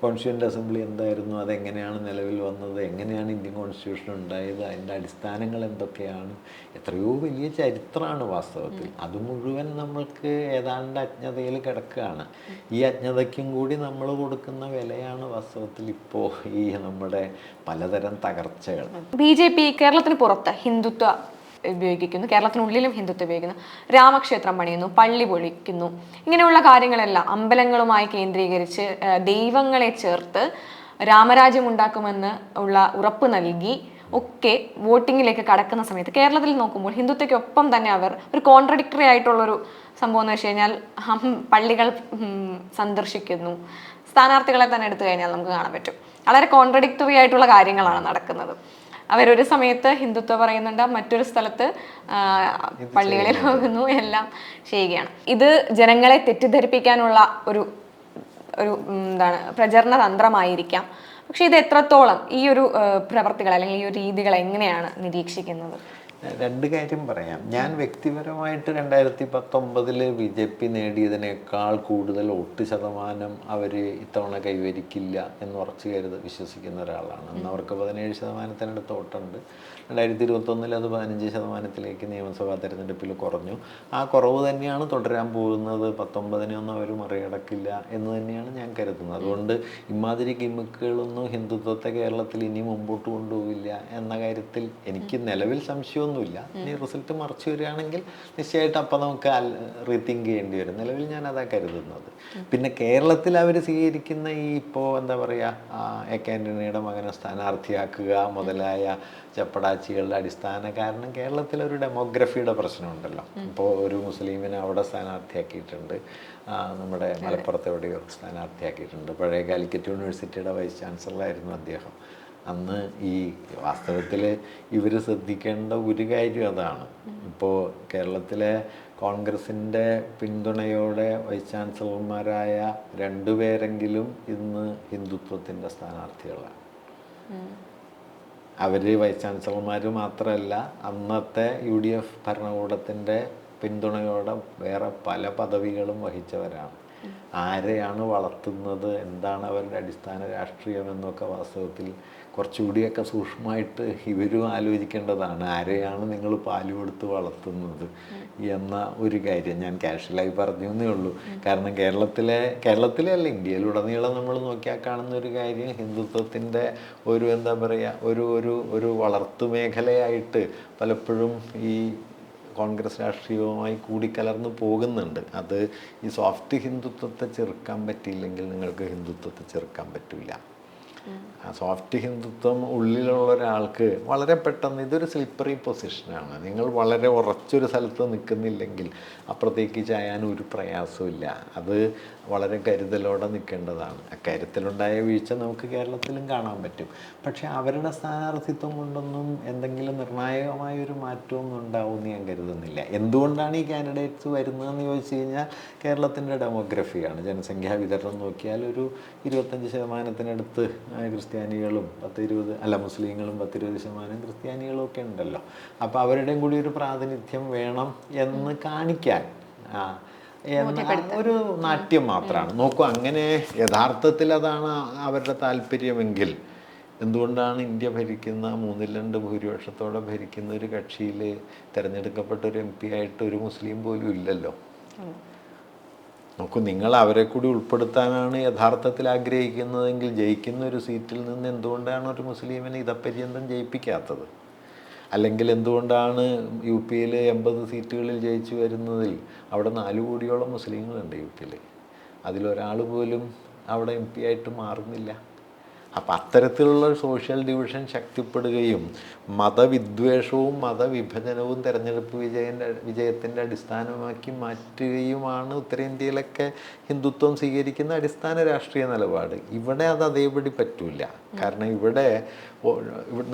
കോൺസ്റ്റിറ്റ്യൂന്റ് അസംബ്ലി എന്തായിരുന്നു അതെങ്ങനെയാണ് നിലവിൽ വന്നത് എങ്ങനെയാണ് ഇന്ത്യൻ കോൺസ്റ്റിറ്റ്യൂഷൻ ഉണ്ടായത് അതിന്റെ അടിസ്ഥാനങ്ങൾ എന്തൊക്കെയാണ് എത്രയോ വലിയ ചരിത്രമാണ് വാസ്തവത്തിൽ. അത് മുഴുവൻ നമ്മൾക്ക് ഏതാണ്ട് അജ്ഞതയിൽ കിടക്കുകയാണ്. ഈ അജ്ഞതയ്ക്കും കൂടി നമ്മൾ കൊടുക്കുന്ന വിലയാണ് വാസ്തവത്തിൽ ഇപ്പോൾ ഈ നമ്മുടെ പലതരം തകർച്ചകൾ. ബി ജെ പി കേരളത്തിന് പുറത്ത് ഹിന്ദുത്വ ഉപയോഗിക്കുന്നു. കേരളത്തിനുള്ളിലും ഹിന്ദുത്വം ഉപയോഗിക്കുന്നു. രാമക്ഷേത്രം പണിയുന്നു. പള്ളി പൊളിക്കുന്നു. ഇങ്ങനെയുള്ള കാര്യങ്ങളെല്ലാം അമ്പലങ്ങളുമായി കേന്ദ്രീകരിച്ച് ദൈവങ്ങളെ ചേർത്ത് രാമരാജ്യം ഉണ്ടാക്കുമെന്ന് ഉള്ള ഉറപ്പ് നൽകി ഒക്കെ വോട്ടിങ്ങിലേക്ക് കടക്കുന്ന സമയത്ത് കേരളത്തിൽ നോക്കുമ്പോൾ ഹിന്ദുത്വയ്ക്കൊപ്പം തന്നെ അവർ ഒരു കോൺട്രഡിക്ടറി ആയിട്ടുള്ളൊരു സംഭവം എന്ന് വെച്ച് കഴിഞ്ഞാൽ പള്ളികൾ സന്ദർശിക്കുന്നു. സ്ഥാനാർത്ഥികളെ തന്നെ എടുത്തു കഴിഞ്ഞാൽ നമുക്ക് കാണാൻ പറ്റും. വളരെ കോൺട്രഡിക്ടറി ആയിട്ടുള്ള കാര്യങ്ങളാണ് നടക്കുന്നത്. അവരൊരു സമയത്ത് ഹിന്ദുത്വം പറയുന്നുണ്ട് മറ്റൊരു സ്ഥലത്ത് പള്ളികളിൽ പോകുന്നു എല്ലാം ചെയ്യുകയാണ്. ഇത് ജനങ്ങളെ തെറ്റിദ്ധരിപ്പിക്കാനുള്ള ഒരു ഒരു എന്താണ് പ്രചരണ തന്ത്രമായിരിക്കാം. പക്ഷെ ഇത് എത്രത്തോളം ഈ ഒരു പ്രവർത്തികൾ അല്ലെങ്കിൽ ഈ ഒരു രീതികൾ എങ്ങനെയാണ് നിരീക്ഷിക്കുന്നത്? രണ്ട് കാര്യം പറയാം. ഞാൻ വ്യക്തിപരമായിട്ട് രണ്ടായിരത്തി പത്തൊമ്പതിൽ ബി ജെ പി നേടിയതിനേക്കാൾ കൂടുതൽ വോട്ട് ശതമാനം അവർ ഇത്തവണ കൈവരിക്കില്ല എന്ന് ഉറച്ചു കരുത് വിശ്വസിക്കുന്ന ഒരാളാണ്. അന്ന് അവർക്ക് പതിനേഴ് ശതമാനത്തിനടുത്ത് വോട്ടുണ്ട്. രണ്ടായിരത്തി ഇരുപത്തൊന്നിൽ അത് പതിനഞ്ച് ശതമാനത്തിലേക്ക് നിയമസഭാ തെരഞ്ഞെടുപ്പിൽ കുറഞ്ഞു. ആ കുറവ് തന്നെയാണ് തുടരാൻ പോകുന്നത്. പത്തൊമ്പതിനൊന്നും അവർ മറികടക്കില്ല എന്ന് തന്നെയാണ് ഞാൻ കരുതുന്നത്. അതുകൊണ്ട് ഇമാതിരി ഗിമ്മിക്കുകളൊന്നും ഹിന്ദുത്വത്തെ കേരളത്തിൽ ഇനി മുമ്പോട്ട് കൊണ്ടുപോകില്ല എന്ന കാര്യത്തിൽ എനിക്ക് നിലവിൽ സംശയമൊന്നുമില്ല. ഇനി റിസൾട്ട് മറിച്ചു വരികയാണെങ്കിൽ നിശ്ചയമായിട്ട് അപ്പം നമുക്ക് റീതിങ്ക് ചെയ്യേണ്ടി വരും. നിലവിൽ ഞാൻ അതാ കരുതുന്നത്. പിന്നെ കേരളത്തിൽ അവർ സ്വീകരിക്കുന്ന ഈ ഇപ്പോൾ എന്താ പറയുക എ കെ ആന്റണിയുടെ മകനെ സ്ഥാനാർത്ഥിയാക്കുക മുതലായ ചപ്പടാച്ചികളുടെ അടിസ്ഥാന കാരണം കേരളത്തിലെ ഒരു ഡെമോഗ്രഫിയുടെ പ്രശ്നമുണ്ടല്ലോ. ഇപ്പോൾ ഒരു മുസ്ലിമിനെ അവിടെ സ്ഥാനാർത്ഥിയാക്കിയിട്ടുണ്ട്. നമ്മുടെ മലപ്പുറത്ത് എവിടെയോ സ്ഥാനാർത്ഥിയാക്കിയിട്ടുണ്ട്. പഴയ കാലിക്കറ്റ് യൂണിവേഴ്സിറ്റിയുടെ വൈസ് ചാൻസലറായിരുന്നു അദ്ദേഹം. അന്ന് ഈ വാസ്തവത്തിൽ ഇവർ ശ്രദ്ധിക്കേണ്ട ഒരു കാര്യം അതാണ്. ഇപ്പോൾ കേരളത്തിലെ കോൺഗ്രസിന്റെ പിന്തുണയോടെ വൈസ് ചാൻസലർമാരായ രണ്ടുപേരെങ്കിലും ഇന്ന് ഹിന്ദുത്വത്തിന്റെ സ്ഥാനാർത്ഥികളാണ്. അവർ വൈസ് ചാൻസലർമാർ മാത്രമല്ല അന്നത്തെ യു ഡി എഫ് ഭരണകൂടത്തിന്റെ പിന്തുണയോടെ വേറെ പല പദവികളും വഹിച്ചവരാണ്. ആരെയാണ് വളർത്തുന്നത് എന്താണ് അവരുടെ അടിസ്ഥാന രാഷ്ട്രീയം എന്നൊക്കെ വാസ്തവത്തിൽ കുറച്ചുകൂടിയൊക്കെ സൂക്ഷ്മമായിട്ട് ഇവരും ആലോചിക്കേണ്ടതാണ് ആരെയാണ് നിങ്ങൾ പാൽ കൊടുത്ത് വളർത്തുന്നത് എന്ന ഒരു കാര്യം. ഞാൻ കാഷ്വലായി പറഞ്ഞു എന്നേ ഉള്ളൂ. കാരണം കേരളത്തിലെ കേരളത്തിലെ അല്ല ഇന്ത്യയിലുടനീളം നമ്മൾ നോക്കിയാൽ കാണുന്ന ഒരു കാര്യം ഹിന്ദുത്വത്തിന്റെ ഒരു എന്താ പറയുക ഒരു ഒരു ഒരു വളർത്തു മേഖലയായിട്ട് പലപ്പോഴും ഈ കോൺഗ്രസ് രാഷ്ട്രീയവുമായി കൂടിക്കലർന്ന് പോകുന്നുണ്ട്. അത് ഈ സോഫ്റ്റ് ഹിന്ദുത്വത്തെ ചെറുക്കാൻ പറ്റിയില്ലെങ്കിൽ നിങ്ങൾക്ക് ഹിന്ദുത്വത്തെ ചെറുക്കാൻ പറ്റില്ല സോഫ്റ്റ് ഹിന്ദുത്വം ഉള്ളിലുള്ള ഒരാൾക്ക് വളരെ പെട്ടെന്ന് ഇതൊരു സ്ലിപ്പറി പൊസിഷനാണ് നിങ്ങൾ വളരെ ഉറച്ചൊരു സ്ഥലത്ത് നിൽക്കുന്നില്ലെങ്കിൽ അപ്പുറത്തേക്ക് ചായാൻ ഒരു പ്രയാസമില്ല അത് വളരെ കരുതലോടെ നിൽക്കേണ്ടതാണ്. അക്കാര്യത്തിലുണ്ടായ വീഴ്ച നമുക്ക് കേരളത്തിലും കാണാൻ പറ്റും. പക്ഷേ അവരുടെ സ്ഥാനാർത്ഥിത്വം കൊണ്ടൊന്നും എന്തെങ്കിലും നിർണായകമായ ഒരു മാറ്റമൊന്നും ഉണ്ടാവുമെന്ന് ഞാൻ കരുതുന്നില്ല. എന്തുകൊണ്ടാണ് ഈ കാൻഡിഡേറ്റ്സ് വരുന്നതെന്ന് ചോദിച്ചു കഴിഞ്ഞാൽ കേരളത്തിന്റെ ഡെമോഗ്രഫിയാണ് ജനസംഖ്യാ വിതരണം നോക്കിയാൽ ഒരു ഇരുപത്തഞ്ച് ശതമാനത്തിനടുത്ത് ആ, ക്രിസ്ത്യാനികളും പത്ത് ഇരുപത് അല്ല മുസ്ലിങ്ങളും പത്തിരുപത് ശതമാനം ക്രിസ്ത്യാനികളും ഒക്കെ ഉണ്ടല്ലോ. അപ്പോൾ അവരുടെയും കൂടി ഒരു പ്രാതിനിധ്യം വേണം എന്ന് കാണിക്കാൻ. ആ ഒരു നാട്യം മാത്രമാണ്. നോക്കൂ അങ്ങനെ യഥാർത്ഥത്തിൽ അതാണ് അവരുടെ താല്പര്യമെങ്കിൽ എന്തുകൊണ്ടാണ് ഇന്ത്യ ഭരിക്കുന്ന മൂന്നിൽ രണ്ട് ഭൂരിപക്ഷത്തോടെ ഭരിക്കുന്ന ഒരു കക്ഷിയിൽ തിരഞ്ഞെടുക്കപ്പെട്ട ഒരു എം പി ആയിട്ട് ഒരു മുസ്ലിം പോലും ഇല്ലല്ലോ? നോക്കൂ നിങ്ങൾ അവരെ കൂടി ഉൾപ്പെടുത്താനാണ് യഥാർത്ഥത്തിൽ ആഗ്രഹിക്കുന്നതെങ്കിൽ ജയിക്കുന്ന ഒരു സീറ്റിൽ നിന്ന് എന്തുകൊണ്ടാണ് ഒരു മുസ്ലിമിനെ ഇതപര്യന്തം ജയിപ്പിക്കാത്തത്? അല്ലെങ്കിൽ എന്തുകൊണ്ടാണ് യു പിയിൽ എൺപത് സീറ്റുകളിൽ ജയിച്ചു വരുന്നതിൽ അവിടെ നാല് കോടിയോളം മുസ്ലിങ്ങളുണ്ട് യു പിയിൽ അതിലൊരാൾ പോലും അവിടെ എം പി ആയിട്ട് മാറുന്നില്ല. അപ്പം അത്തരത്തിലുള്ള സോഷ്യൽ ഡിവിഷൻ ശക്തിപ്പെടുകയും മതവിദ്വേഷവും മതവിഭജനവും തിരഞ്ഞെടുപ്പ് വിജയന്റെ വിജയത്തിന്റെ അടിസ്ഥാനമാക്കി മാറ്റുകയുമാണ് ഉത്തരേന്ത്യയിലൊക്കെ ഹിന്ദുത്വം സ്വീകരിക്കുന്ന അടിസ്ഥാന രാഷ്ട്രീയ നിലപാട്. ഇവിടെ അത് അതേപടി പറ്റൂല. കാരണം ഇവിടെ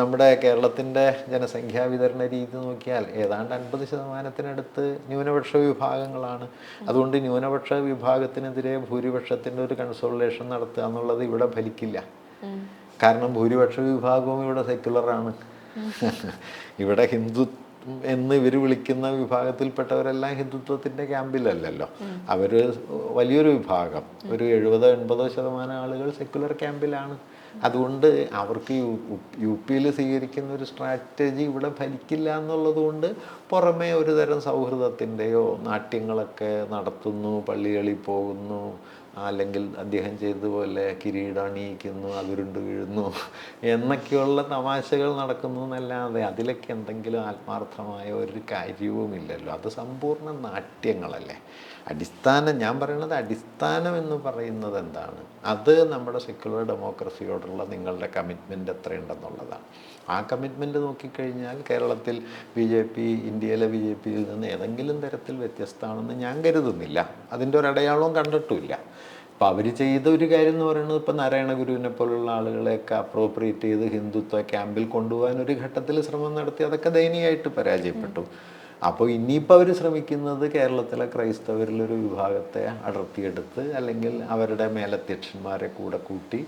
നമ്മുടെ കേരളത്തിന്റെ ജനസംഖ്യാ വിതരണ രീതി നോക്കിയാൽ ഏതാണ്ട് അൻപത് ശതമാനത്തിനടുത്ത് ന്യൂനപക്ഷ വിഭാഗങ്ങളാണ്. അതുകൊണ്ട് ന്യൂനപക്ഷ വിഭാഗത്തിനെതിരെ ഭൂരിപക്ഷത്തിന്റെ ഒരു കൺസോൾട്ടേഷൻ നടത്തുക എന്നുള്ളത് ഇവിടെ ഫലിക്കില്ല. കാരണം ഭൂരിപക്ഷ വിഭാഗവും ഇവിടെ സെക്യുലറാണ് ഇവിടെ ഹിന്ദു എന്ന് ഇവർ വിളിക്കുന്ന വിഭാഗത്തിൽപ്പെട്ടവരെല്ലാം ഹിന്ദുത്വത്തിന്റെ ക്യാമ്പിലല്ലല്ലോ. അവർ വലിയൊരു വിഭാഗം. ഒരു എഴുപതോ എൺപതോ ശതമാനം ആളുകൾ സെക്യുലർ ക്യാമ്പിലാണ്. അതുകൊണ്ട് അവർക്ക് യു പിയിൽ സ്വീകരിക്കുന്ന ഒരു സ്ട്രാറ്റജി ഇവിടെ ഫലിക്കില്ല എന്നുള്ളത് കൊണ്ട് പുറമേ ഒരു തരം സൗഹൃദത്തിന്റെയോ നാട്യങ്ങളൊക്കെ നടത്തുന്നു പള്ളികളിൽ പോകുന്നു അല്ലെങ്കിൽ അദ്ദേഹം ചെയ്തതുപോലെ കിരീടം അണിയിക്കുന്നു അതിരുണ്ട് വീഴുന്നു എന്നൊക്കെയുള്ള തമാശകൾ നടക്കുന്നു എന്നല്ലാതെ അതിലൊക്കെ എന്തെങ്കിലും ആത്മാർത്ഥമായ ഒരു കാര്യവുമില്ലല്ലോ. അത് സമ്പൂർണ നാട്യങ്ങളല്ലേ? അടിസ്ഥാനം ഞാൻ പറയുന്നത് അടിസ്ഥാനം എന്ന് പറയുന്നത് എന്താണ്? അത് നമ്മുടെ സെക്യുലർ ഡെമോക്രസിയോടുള്ള നിങ്ങളുടെ കമ്മിറ്റ്മെന്റ് എത്രയുണ്ടെന്നുള്ളതാണ്. ആ കമ്മിറ്റ്മെന്റ് നോക്കിക്കഴിഞ്ഞാൽ കേരളത്തിൽ ബി ജെ പി ഇന്ത്യയിലെ ബി ജെ പിയിൽ നിന്ന് ഏതെങ്കിലും തരത്തിൽ വ്യത്യസ്തമാണെന്ന് ഞാൻ കരുതുന്നില്ല. അതിന്റെ ഒരു അടയാളവും കണ്ടിട്ടുമില്ല. അപ്പോൾ അവർ ചെയ്ത ഒരു കാര്യം എന്ന് പറയുന്നത് ഇപ്പോൾ നാരായണ ഗുരുവിനെ പോലുള്ള ആളുകളെയൊക്കെ അപ്രോപ്രിയേറ്റ് ചെയ്ത് ഹിന്ദുത്വ ക്യാമ്പിൽ കൊണ്ടുപോകാൻ ഒരു ഘട്ടത്തിൽ ശ്രമം നടത്തി അതൊക്കെ ദയനീയമായിട്ട് പരാജയപ്പെട്ടു. അപ്പോൾ ഇനിയിപ്പോൾ അവർ ശ്രമിക്കുന്നത് കേരളത്തിലെ ക്രൈസ്തവരിലൊരു വിഭാഗത്തെ അടർത്തിയെടുത്ത് അല്ലെങ്കിൽ അവരുടെ മേലധ്യക്ഷന്മാരെ കൂടെ കൂട്ടി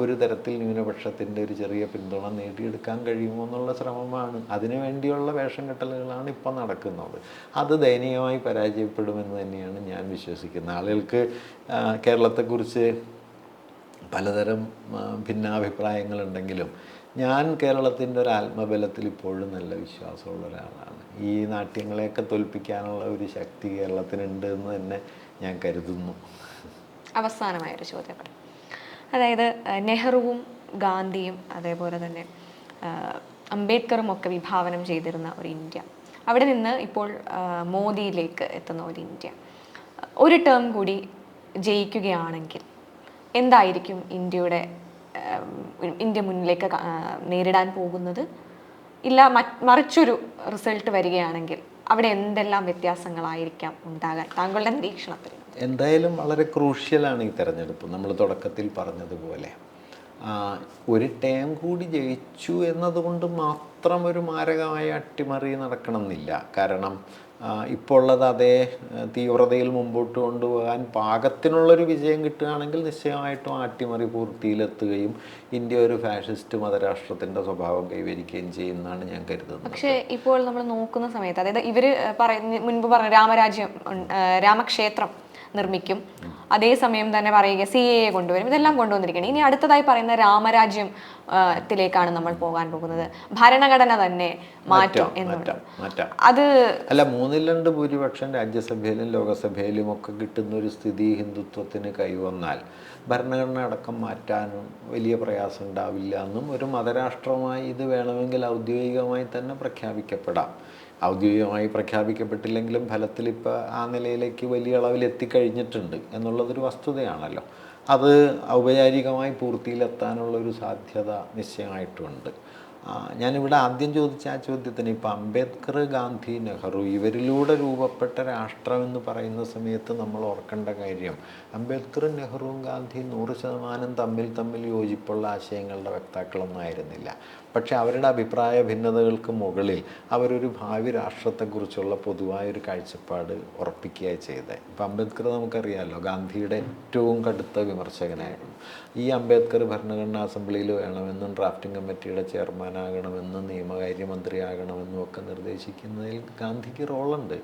ഒരു തരത്തിൽ ന്യൂനപക്ഷത്തിന്റെ ഒരു ചെറിയ പിന്തുണ നേടിയെടുക്കാൻ കഴിയുമോ എന്നുള്ള ശ്രമമാണ്. അതിനു വേണ്ടിയുള്ള വേഷം കെട്ടലുകളാണ് ഇപ്പം നടക്കുന്നത്. അത് ദയനീയമായി പരാജയപ്പെടുമെന്ന് തന്നെയാണ് ഞാൻ വിശ്വസിക്കുന്നത്. ആളുകൾക്ക് കേരളത്തെക്കുറിച്ച് പലതരം ഭിന്നാഭിപ്രായങ്ങളുണ്ടെങ്കിലും ഞാൻ കേരളത്തിന്റെ ഒരു ആത്മബലത്തിൽ ഇപ്പോഴും നല്ല വിശ്വാസമുള്ള ഒരാളാണ്. ഈ നാട്യങ്ങളെയൊക്കെ തോൽപ്പിക്കാനുള്ള ഒരു ശക്തി കേരളത്തിനുണ്ട് എന്ന് തന്നെ ഞാൻ കരുതുന്നു. അവസാനമായൊരു ചോദ്യം അതായത് നെഹ്റുവും ഗാന്ധിയും അതേപോലെ തന്നെ അംബേദ്കറും ഒക്കെ വിഭാവനം ചെയ്തിരുന്ന ഒരു ഇന്ത്യ. അവിടെ നിന്ന് ഇപ്പോൾ മോദിയിലേക്ക് എത്തുന്ന ഒരു ഇന്ത്യ. ഒരു ടേം കൂടി ജയിക്കുകയാണെങ്കിൽ എന്തായിരിക്കും ഇന്ത്യയുടെ ഇന്ത്യ മുന്നിലേക്ക് നേരിടാൻ പോകുന്നത്? ഇല്ല മറിച്ചൊരു റിസൾട്ട് വരികയാണെങ്കിൽ അവിടെ എന്തെല്ലാം വ്യത്യാസങ്ങളായിരിക്കാം ഉണ്ടാകാൻ താങ്കളുടെ നിരീക്ഷണത്തിൽ? എന്തായാലും വളരെ ക്രൂഷ്യലാണ് ഈ തെരഞ്ഞെടുപ്പ്. നമ്മൾ തുടക്കത്തിൽ പറഞ്ഞതുപോലെ. ഒരു ടേം കൂടി ജയിച്ചു എന്നതുകൊണ്ട് മാത്രം ഒരു മാരകമായ അട്ടിമറി നടക്കണമെന്നില്ല. കാരണം ഇപ്പോൾ ഉള്ളത് അതേ തീവ്രതയിൽ മുമ്പോട്ട് കൊണ്ടുപോകാൻ പാകത്തിനുള്ളൊരു വിജയം കിട്ടുകയാണെങ്കിൽ നിശ്ചയമായിട്ടും ആട്ടിമറി പൂർത്തിയിലെത്തുകയും ഇന്ത്യ ഒരു ഫാഷിസ്റ്റ് മതരാഷ്ട്രത്തിന്റെ സ്വഭാവം കൈവരിക്കുകയും ചെയ്യുന്നതാണ് ഞാൻ കരുതുന്നത്. പക്ഷേ ഇപ്പോൾ നമ്മൾ നോക്കുന്ന സമയത്ത് അതായത് ഇവർ പറയുന്ന മുൻപ് പറഞ്ഞ രാമരാജ്യം രാമക്ഷേത്രം നിർമ്മിക്കും. അതേസമയം തന്നെ പറയുക സി എ കൊണ്ടുവരും. ഇതെല്ലാം കൊണ്ടുവന്നിരിക്കണം ഇനി അടുത്തതായി പറയുന്ന രാമരാജ്യം ത്തിലേക്കാണ് നമ്മൾ പോകാൻ പോകുന്നത്. ഭരണഘടന തന്നെ മാറ്റും എന്നുള്ളത് അത് അല്ല മൂന്നിൽ രണ്ട് ഭൂരിപക്ഷം രാജ്യസഭയിലും ലോകസഭയിലും ഒക്കെ കിട്ടുന്ന ഒരു സ്ഥിതി ഹിന്ദുത്വത്തിന് കൈവന്നാൽ ഭരണഘടന അടക്കം മാറ്റാനും വലിയ പ്രയാസം ഉണ്ടാവില്ല എന്നും ഒരു മതരാഷ്ട്രമായി ഇത് വേണമെങ്കിൽ ഔദ്യോഗികമായി തന്നെ പ്രഖ്യാപിക്കപ്പെടാം. ഔദ്യോഗികമായി പ്രഖ്യാപിക്കപ്പെട്ടില്ലെങ്കിലും ഫലത്തിൽ ഇപ്പോൾ ആ നിലയിലേക്ക് വലിയ അളവിൽ എത്തിക്കഴിഞ്ഞിട്ടുണ്ട് എന്നുള്ളതൊരു വസ്തുതയാണല്ലോ. അത് ഔപചാരികമായി പൂർത്തിയിലെത്താനുള്ള ഒരു സാധ്യത നിശ്ചയമായിട്ടുമുണ്ട് ആ, ഞാനിവിടെ ആദ്യം ചോദിച്ച ആ ചോദ്യത്തിന് ഇപ്പം അംബേദ്കർ ഗാന്ധി നെഹ്റു ഇവരിലൂടെ രൂപപ്പെട്ട രാഷ്ട്രം എന്ന് പറയുന്ന സമയത്ത് നമ്മൾ ഓർക്കേണ്ട കാര്യം അംബേദ്കർ നെഹ്റുവും ഗാന്ധി നൂറ് ശതമാനം തമ്മിൽ തമ്മിൽ യോജിപ്പുള്ള ആശയങ്ങളുടെ വക്താക്കളൊന്നും ആയിരുന്നില്ല. പക്ഷെ അവരുടെ അഭിപ്രായ ഭിന്നതകൾക്ക് മുകളിൽ അവരൊരു ഭാവി രാഷ്ട്രത്തെക്കുറിച്ചുള്ള പൊതുവായൊരു കാഴ്ചപ്പാട് ഉറപ്പിക്കുക ചെയ്തത് ഇപ്പം അംബേദ്കർ നമുക്കറിയാമല്ലോ ഗാന്ധിയുടെ ഏറ്റവും കടുത്ത വിമർശകനായിരുന്നു. ഈ അംബേദ്കർ ഭരണഘടനാ അസംബ്ലിയിൽ വേണമെന്നും ഡ്രാഫ്റ്റിംഗ് കമ്മിറ്റിയുടെ ചെയർമാനാകണമെന്നും നിയമകാര്യമന്ത്രിയാകണമെന്നും ഒക്കെ നിർദ്ദേശിക്കുന്നതിൽ ഗാന്ധിക്ക് റോളുണ്ട്.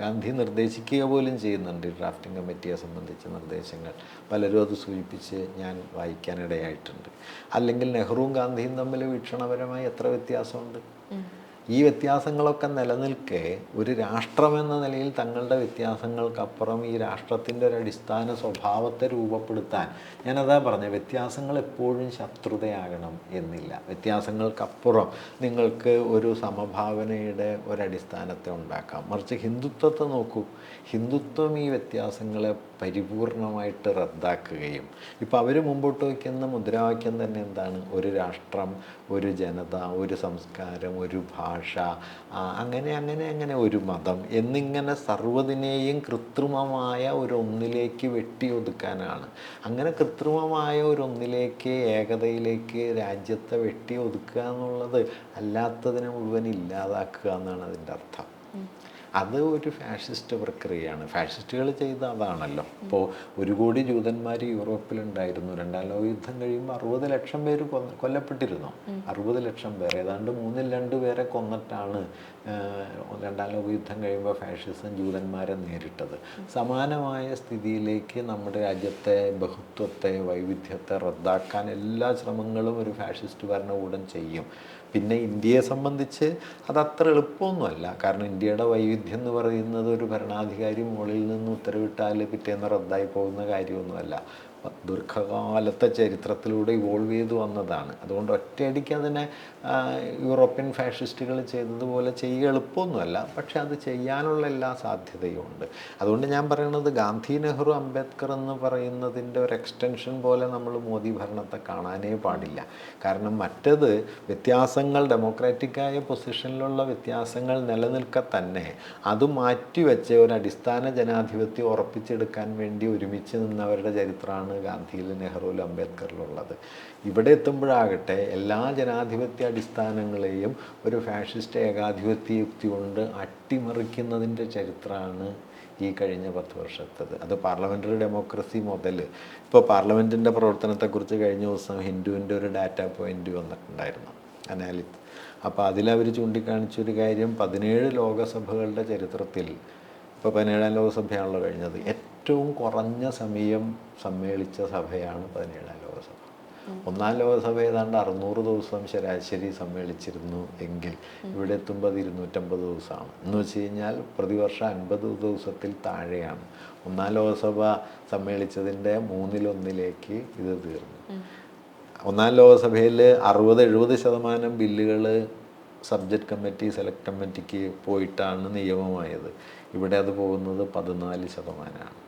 ഗാന്ധി നിർദ്ദേശിക്കുക പോലും ചെയ്യുന്നുണ്ട്. ഈ ഡ്രാഫ്റ്റിംഗ് കമ്മിറ്റിയെ സംബന്ധിച്ച നിർദ്ദേശങ്ങൾ പലരും അത് സൂചിപ്പിച്ച് ഞാൻ വായിക്കാനിടയായിട്ടുണ്ട് അല്ലെങ്കിൽ നെഹ്റുവും ഗാന്ധിയും തമ്മിൽ വീക്ഷണപരമായി എത്ര വ്യത്യാസമുണ്ട്? ഈ വ്യത്യാസങ്ങളൊക്കെ നിലനിൽക്കെ ഒരു രാഷ്ട്രമെന്ന നിലയിൽ തങ്ങളുടെ വ്യത്യാസങ്ങൾക്കപ്പുറം ഈ രാഷ്ട്രത്തിന്റെ ഒരു അടിസ്ഥാന സ്വഭാവത്തെ രൂപപ്പെടുത്താൻ ഞാനതാ പറഞ്ഞ വ്യത്യാസങ്ങൾ എപ്പോഴും ശത്രുതയാകണം എന്നില്ല. വ്യത്യാസങ്ങൾക്കപ്പുറം നിങ്ങൾക്ക് ഒരു സമഭാവനയുടെ ഒരടിസ്ഥാനത്തെ ഉണ്ടാക്കാം. മറിച്ച് ഹിന്ദുത്വത്തെ നോക്കൂ. ഹിന്ദുത്വം ഈ വ്യത്യാസങ്ങളെ പരിപൂർണമായിട്ട് റദ്ദാക്കുകയും ഇപ്പോൾ അവർ മുമ്പോട്ട് വയ്ക്കുന്ന മുദ്രാവാക്യം തന്നെ എന്താണ്? ഒരു രാഷ്ട്രം ഒരു ജനത ഒരു സംസ്കാരം ഒരു ഭാഷ ആ, അങ്ങനെ അങ്ങനെ അങ്ങനെ ഒരു മതം എന്നിങ്ങനെ സർവതിനെയും കൃത്രിമമായ ഒരു ഒന്നിലേക്ക് വെട്ടി ഒതുക്കാനാണ് അങ്ങനെ കൃത്രിമമായ ഒരു ഒന്നിലേക്ക് ഏകതയിലേക്ക് രാജ്യത്തെ വെട്ടി ഒതുക്കുക എന്നുള്ളത് അല്ലാത്തതിനെ മുഴുവൻ ഇല്ലാതാക്കുക എന്നാണ് അതിന്റെ അർത്ഥം. അത് ഒരു ഫാഷിസ്റ്റ് പ്രക്രിയയാണ്. ഫാഷിസ്റ്റുകൾ ചെയ്ത അതാണല്ലോ. ഇപ്പോൾ ഒരു കോടി ജൂതന്മാർ യൂറോപ്പിലുണ്ടായിരുന്നു. രണ്ടാം ലോക യുദ്ധം കഴിയുമ്പോൾ അറുപത് ലക്ഷം പേര് കൊല്ലപ്പെട്ടിരുന്നു. അറുപത് ലക്ഷം പേർ. ഏതാണ്ട് മൂന്നിൽ രണ്ട് പേരെ കൊന്നിട്ടാണ് രണ്ടാം ലോക യുദ്ധം കഴിയുമ്പോൾ ഫാഷിസം ജൂതന്മാരെ നേരിട്ടത്. സമാനമായ സ്ഥിതിയിലേക്ക് നമ്മുടെ രാജ്യത്തെ ബഹുത്വത്തെ വൈവിധ്യത്തെ റദ്ദാക്കാൻ എല്ലാ ശ്രമങ്ങളും ഒരു ഫാഷിസ്റ്റ് ഭരണകൂടം ചെയ്യും. പിന്നെ ഇന്ത്യയെ സംബന്ധിച്ച് അത് അത്ര എളുപ്പമൊന്നുമല്ല. കാരണം ഇന്ത്യയുടെ വൈവിധ്യം എന്ന് പറയുന്നത് ഒരു ഭരണാധികാരി മുകളിൽ നിന്ന് ഉത്തരവിട്ടാൽ പിറ്റേന്ന് റദ്ദായി പോകുന്ന കാര്യമൊന്നുമല്ല. ദീർഘകാലത്തെ ചരിത്രത്തിലൂടെ ഇവോൾവ് ചെയ്ത് വന്നതാണ്. അതുകൊണ്ട് ഒറ്റയടിക്ക് അതിനെ യൂറോപ്യൻ ഫാഷിസ്റ്റുകൾ ചെയ്തതുപോലെ ചെയ്യുക എളുപ്പമൊന്നുമല്ല. പക്ഷെ അത് ചെയ്യാനുള്ള എല്ലാ സാധ്യതയും ഉണ്ട്. അതുകൊണ്ട് ഞാൻ പറയുന്നത് ഗാന്ധി നെഹ്റു അംബേദ്കർ എന്ന് പറയുന്നതിന്റെ ഒരു എക്സ്റ്റൻഷൻ പോലെ നമ്മൾ മോദി ഭരണത്തെ കാണാനേ പാടില്ല. കാരണം മറ്റത് വ്യത്യാസങ്ങൾ ഡെമോക്രാറ്റിക്കായ പൊസിഷനിലുള്ള വ്യത്യാസങ്ങൾ നിലനിൽക്കെ തന്നെ അത് മാറ്റിവെച്ച് ഒരു അടിസ്ഥാന ജനാധിപത്യം ഉറപ്പിച്ചെടുക്കാൻ വേണ്ടി ഒരുമിച്ച് നിന്നവരുടെ ചരിത്രമാണ് ഗാന്ധിയിലും നെഹ്റുവിലും അംബേദ്കറിലുള്ളത്. ഇവിടെ എത്തുമ്പോഴാകട്ടെ എല്ലാ ജനാധിപത്യ അടിസ്ഥാനങ്ങളെയും ഒരു ഫാഷിസ്റ്റ് ഏകാധിപത്യ യുക്തി കൊണ്ട് അട്ടിമറിക്കുന്നതിന്റെ ചരിത്രമാണ് ഈ കഴിഞ്ഞ പത്ത് വർഷത്തത് അത് പാർലമെന്ററി ഡെമോക്രസി മുതൽ. ഇപ്പോൾ പാർലമെന്റിന്റെ പ്രവർത്തനത്തെക്കുറിച്ച് കഴിഞ്ഞ ദിവസം ഹിന്ദുവിന്റെ ഒരു ഡാറ്റ പോയിന്റ് വന്നിട്ടുണ്ടായിരുന്നു. അനാലി അപ്പോൾ അതിലവർ ചൂണ്ടിക്കാണിച്ചൊരു കാര്യം പതിനേഴ് ലോകസഭകളുടെ ചരിത്രത്തിൽ ഇപ്പോൾ പതിനേഴാം ലോകസഭയാണല്ലോ കഴിഞ്ഞത് ഏറ്റവും കുറഞ്ഞ സമയം സമ്മേളിച്ച സഭയാണ് പതിനേഴാം ലോകസഭ. ഒന്നാം ലോകസഭ ഏതാണ്ട് അറുന്നൂറ് ദിവസം ശരാശരി സമ്മേളിച്ചിരുന്നു എങ്കിൽ ഇവിടെ എത്തുമ്പോൾ അത് ഇരുന്നൂറ്റമ്പത് ദിവസമാണ്. എന്ന് വെച്ച് കഴിഞ്ഞാൽ പ്രതിവർഷം അൻപത് ദിവസത്തിൽ താഴെയാണ്. ഒന്നാം ലോകസഭ സമ്മേളിച്ചതിന്റെ മൂന്നിലൊന്നിലേക്ക് ഇത് തീർന്നു. ഒന്നാം ലോകസഭയിൽ അറുപത് എഴുപത് ശതമാനം ബില്ലുകൾ സബ്ജക്റ്റ് കമ്മിറ്റി സെലക്ട് കമ്മിറ്റിക്ക് പോയിട്ടാണ് നിയമമായത്. ഇവിടെ അത് പോകുന്നത് പതിനാല് ശതമാനമാണ്.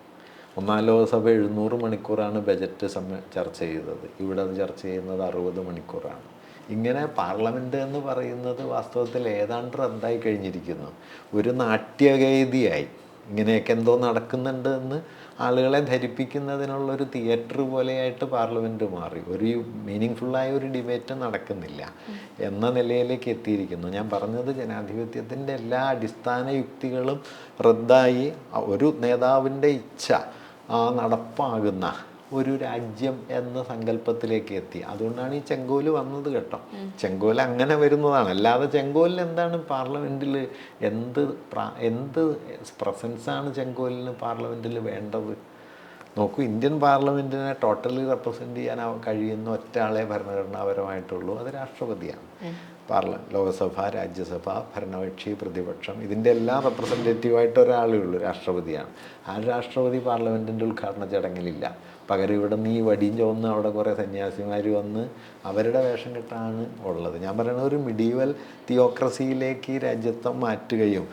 ഒന്നാം ലോകസഭ എഴുന്നൂറ് മണിക്കൂറാണ് ബജറ്റ് സമ ചർച്ച ചെയ്തത്. ഇവിടെ ചർച്ച ചെയ്യുന്നത് അറുപത് മണിക്കൂറാണ്. ഇങ്ങനെ പാർലമെന്റ് എന്ന് പറയുന്നത് വാസ്തവത്തിൽ ഏതാണ്ട് റദ്ദായി കഴിഞ്ഞിരിക്കുന്നു. ഒരു നാട്യവേദിയായി ഇങ്ങനെയൊക്കെ എന്തോ നടക്കുന്നുണ്ട് എന്ന് ആളുകളെ ധരിപ്പിക്കുന്നതിനുള്ളൊരു തിയേറ്റർ പോലെയായിട്ട് പാർലമെന്റ് മാറി. ഒരു മീനിങ് ഫുള്ളായ ഒരു ഡിബേറ്റ് നടക്കുന്നില്ല എന്ന നിലയിലേക്ക് എത്തിയിരിക്കുന്നു. ഞാൻ പറഞ്ഞത് ജനാധിപത്യത്തിന്റെ എല്ലാ അടിസ്ഥാന യുക്തികളും റദ്ദായി ഒരു നേതാവിന്റെ ഇച്ഛ നടപ്പാകുന്ന ഒരു രാജ്യം എന്ന സങ്കല്പത്തിലേക്ക് എത്തി. അതുകൊണ്ടാണ് ഈ ചെങ്കോൽ വന്നത് കേട്ടോ. ചെങ്കോൽ അങ്ങനെ വരുന്നതാണ്. അല്ലാതെ ചെങ്കോലിന് എന്താണ് പാർലമെന്റിൽ എന്ത് എന്ത് പ്രസൻസാണ് ചെങ്കോലിന് പാർലമെന്റിൽ വേണ്ടത്? നോക്കൂ ഇന്ത്യൻ പാർലമെന്റിനെ ടോട്ടലി റെപ്രസെന്റ് ചെയ്യാൻ കഴിയുന്ന ഒറ്റ ആളെ ഭരണഘടനാപരമായിട്ടുള്ളൂ. അത് രാഷ്ട്രപതിയാണ്. പാർല ലോകസഭ രാജ്യസഭ ഭരണകക്ഷി പ്രതിപക്ഷം ഇതിന്റെ എല്ലാം റെപ്രസെന്റേറ്റീവായിട്ട് ഒരാളേ ഉള്ളൂ രാഷ്ട്രപതിയാണ്. ആ രാഷ്ട്രപതി പാർലമെന്റിന്റെ ഉദ്ഘാടന ചടങ്ങിലില്ല. പകരം ഇവിടെ നിന്ന് ഈ വടിയും ചോന്ന് അവിടെ കുറേ സന്യാസിമാർ വന്ന് അവരുടെ വേഷം കെട്ടാണ് ഉള്ളത്. ഞാൻ പറയുന്നത് ഒരു മിഡീവൽ തിയോക്രസിയിലേക്ക് ഈ രാജ്യത്വം മാറ്റുകയും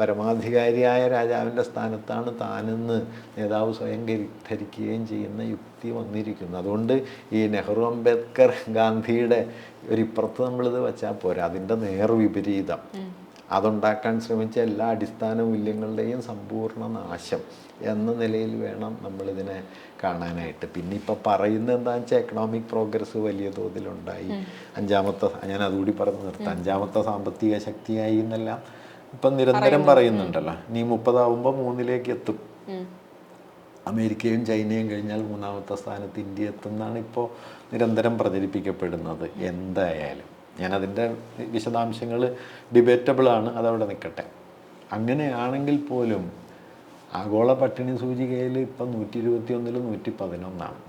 പരമാധികാരിയായ രാജാവിന്റെ സ്ഥാനത്താണ് താനെന്ന് നേതാവ് സ്വയം ധരിക്കുകയും ചെയ്യുന്ന യുക്തി വന്നിരിക്കുന്നു. അതുകൊണ്ട് ഈ നെഹ്റു അംബേദ്കർ ഗാന്ധിയുടെ ഒരു ഇപ്പുറത്ത് നമ്മളിത് വെച്ചാൽ പോരാ അതിന്റെ നേർവിപരീതം അതുണ്ടാക്കാൻ ശ്രമിച്ച എല്ലാ അടിസ്ഥാന മൂല്യങ്ങളുടെയും സമ്പൂർണ നാശം എന്ന നിലയിൽ വേണം നമ്മളിതിനെ കാണാനായിട്ട്. പിന്നെ ഇപ്പം പറയുന്നത് എന്താണെന്ന് വെച്ചാൽ എക്കണോമിക് പ്രോഗ്രസ് വലിയ തോതിലുണ്ടായി. അഞ്ചാമത്തെ ഞാൻ അതുകൂടി പറഞ്ഞു നിർത്താം. അഞ്ചാമത്തെ സാമ്പത്തിക ശക്തിയായി എന്നെല്ലാം ഇപ്പം നിരന്തരം പറയുന്നുണ്ടല്ലോ. നീ മുപ്പതാവുമ്പോൾ മൂന്നിലേക്ക് എത്തും. അമേരിക്കയും ചൈനയും കഴിഞ്ഞാൽ മൂന്നാമത്തെ സ്ഥാനത്ത് ഇന്ത്യ എത്തുന്നതാണ് ഇപ്പോൾ നിരന്തരം പ്രചരിപ്പിക്കപ്പെടുന്നത്. എന്തായാലും ഞാനതിന്റെ വിശദാംശങ്ങൾ ഡിബേറ്റബിളാണ് അതവിടെ നിൽക്കട്ടെ. അങ്ങനെയാണെങ്കിൽ പോലും ആഗോള പട്ടിണി സൂചികയിൽ ഇപ്പം നൂറ്റി ഇരുപത്തി ഒന്നിൽ നൂറ്റി പതിനൊന്നാണ്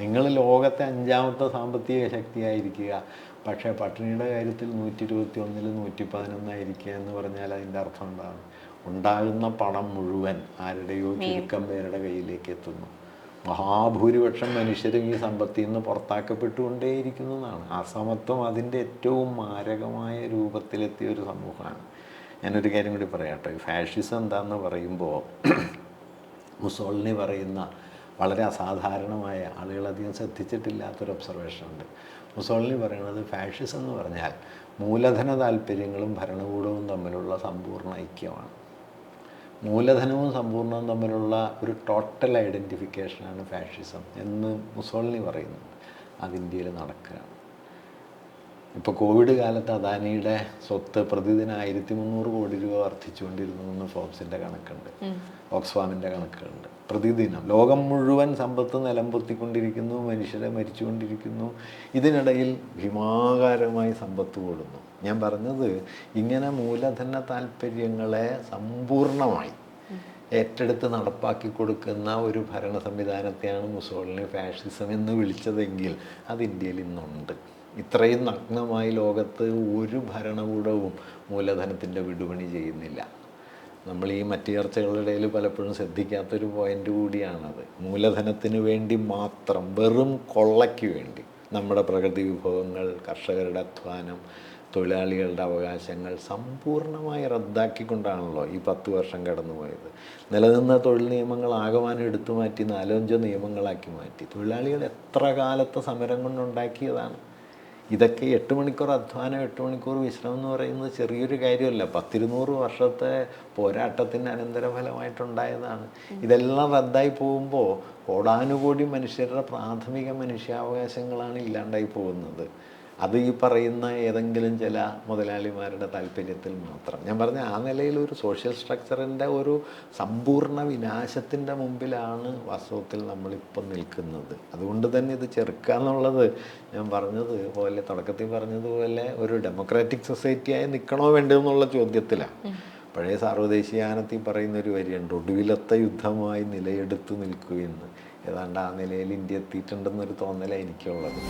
നിങ്ങൾ ലോകത്തെ അഞ്ചാമത്തെ സാമ്പത്തിക ശക്തിയായിരിക്കുക പക്ഷേ പട്ടിണിയുടെ കാര്യത്തിൽ നൂറ്റി ഇരുപത്തി ഒന്നിൽ നൂറ്റി പതിനൊന്നായിരിക്കുക എന്ന് പറഞ്ഞാൽ അതിന്റെ അർത്ഥം എന്താണ്? ഉണ്ടാകുന്ന പണം മുഴുവൻ ആരുടെയോ ചുരുക്കം പേരുടെ കയ്യിലേക്ക് എത്തുന്നു. മഹാഭൂരിപക്ഷം മനുഷ്യരും ഈ സമ്പത്തിൽ നിന്ന് പുറത്താക്കപ്പെട്ടുകൊണ്ടേയിരിക്കുന്നതാണ് അസമത്വം അതിന്റെ ഏറ്റവും മാരകമായ രൂപത്തിലെത്തിയ ഒരു സമൂഹമാണ്. ഞാനൊരു കാര്യം കൂടി പറയാട്ടെ. ഫാഷിസം എന്താണെന്ന് പറയുമ്പോൾ മുസോളിനി പറയുന്ന വളരെ അസാധാരണമായ ആളുകളധികം ശ്രദ്ധിച്ചിട്ടില്ലാത്തൊരു ഒബ്സർവേഷൻ ഉണ്ട്. മുസോളിനി പറയുന്നത് ഫാഷിസം എന്ന് പറഞ്ഞാൽ മൂലധന താല്പര്യങ്ങളും ഭരണകൂടവും തമ്മിലുള്ള സമ്പൂർണ ഐക്യമാണ്. മൂലധനവും സമ്പൂർണവും തമ്മിലുള്ള ഒരു ടോട്ടൽ ഐഡന്റിഫിക്കേഷനാണ് ഫാഷിസം എന്ന് മുസോളിനി പറയുന്നു. അത് ഇന്ത്യയിൽ നടക്കുകയാണ്. ഇപ്പോൾ കോവിഡ് കാലത്ത് അദാനിയുടെ സ്വത്ത് പ്രതിദിനം ആയിരത്തി മുന്നൂറ് കോടി രൂപ വർദ്ധിച്ചുകൊണ്ടിരുന്നു എന്ന് ഫോബ്സിന്റെ കണക്കുണ്ട് ഓക്സ്ഫാമിന്റെ കണക്കുണ്ട്. പ്രതിദിനം. ലോകം മുഴുവൻ സമ്പത്ത് നിലംപൊത്തിക്കൊണ്ടിരിക്കുന്നു മനുഷ്യരെ മരിച്ചുകൊണ്ടിരിക്കുന്നു. ഇതിനിടയിൽ ഭീമാകാരമായി സമ്പത്ത് കൂടുന്നു. ഞാൻ പറഞ്ഞത് ഇങ്ങനെ മൂലധന താല്പര്യങ്ങളെ സമ്പൂർണമായി ഏറ്റെടുത്ത് നടപ്പാക്കി കൊടുക്കുന്ന ഒരു ഭരണ സംവിധാനത്തെയാണ് മുസോളിനി ഫാഷിസം എന്ന് വിളിച്ചതെങ്കിൽ അത് ഇന്ത്യയിൽ ഇന്നുണ്ട്. ഇത്രയും നഗ്നമായി ലോകത്ത് ഒരു ഭരണകൂടവും മൂലധനത്തിന്റെ വിടുപണി ചെയ്യുന്നില്ല. നമ്മൾ ഈ മറ്റ് ചർച്ചകളുടെ ഇടയിൽ പലപ്പോഴും ശ്രദ്ധിക്കാത്തൊരു പോയിന്റ് കൂടിയാണത്. മൂലധനത്തിന് വേണ്ടി മാത്രം വെറും കൊള്ളയ്ക്ക് വേണ്ടി നമ്മുടെ പ്രകൃതി വിഭവങ്ങൾ കർഷകരുടെ അധ്വാനം തൊഴിലാളികളുടെ അവകാശങ്ങൾ സമ്പൂർണമായി റദ്ദാക്കിക്കൊണ്ടാണല്ലോ ഈ പത്ത് വർഷം കടന്നുപോയത്. നിലനിന്ന തൊഴിൽ നിയമങ്ങൾ ആകമാനം എടുത്തു മാറ്റി നാലഞ്ചോ നിയമങ്ങളാക്കി മാറ്റി. തൊഴിലാളികൾ എത്ര കാലത്തെ സമരം കൊണ്ടുണ്ടാക്കിയതാണ്? ഇതൊക്കെ എട്ട് മണിക്കൂർ അധ്വാനം എട്ട് മണിക്കൂർ വിശ്രമം എന്ന് പറയുന്നത് ചെറിയൊരു കാര്യമല്ല. പത്തിരുന്നൂറ് വർഷത്തെ പോരാട്ടത്തിന്റെ അനന്തരഫലമായിട്ടുണ്ടായതാണ്. ഇതെല്ലാം റദ്ദായി പോകുമ്പോൾ കോടാനുകോടി മനുഷ്യരുടെ പ്രാഥമിക മനുഷ്യാവകാശങ്ങളാണ് ഇല്ലാണ്ടായി പോകുന്നത്. അത് ഈ പറയുന്ന ഏതെങ്കിലും ചില മുതലാളിമാരുടെ താല്പര്യത്തിൽ മാത്രം. ഞാൻ പറഞ്ഞ ആ നിലയിൽ ഒരു സോഷ്യൽ സ്ട്രക്ചറിന്റെ ഒരു സമ്പൂർണ വിനാശത്തിന്റെ മുമ്പിലാണ് വാസ്തവത്തിൽ നമ്മളിപ്പം നിൽക്കുന്നത്. അതുകൊണ്ട് തന്നെ ഇത് ചെറുക്കുക എന്നുള്ളത് ഞാൻ പറഞ്ഞത് പോലെ തുടക്കത്തിൽ പറഞ്ഞതുപോലെ ഒരു ഡെമോക്രാറ്റിക് സൊസൈറ്റിയായി നിൽക്കണോ വേണ്ടോ എന്നുള്ള ചോദ്യത്തിലാണ്. പഴയ സാർവദേശീയാനത്തിൽ പറയുന്ന ഒരു വരിയുണ്ട് ഒടുവിലത്തെ യുദ്ധമായി നിലയെടുത്ത് നിൽക്കുകയെന്ന് ഏതാണ്ട് ആ നിലയിൽ ഇന്ത്യ എത്തിയിട്ടുണ്ടെന്നൊരു തോന്നലാണ് എനിക്കുള്ളത്.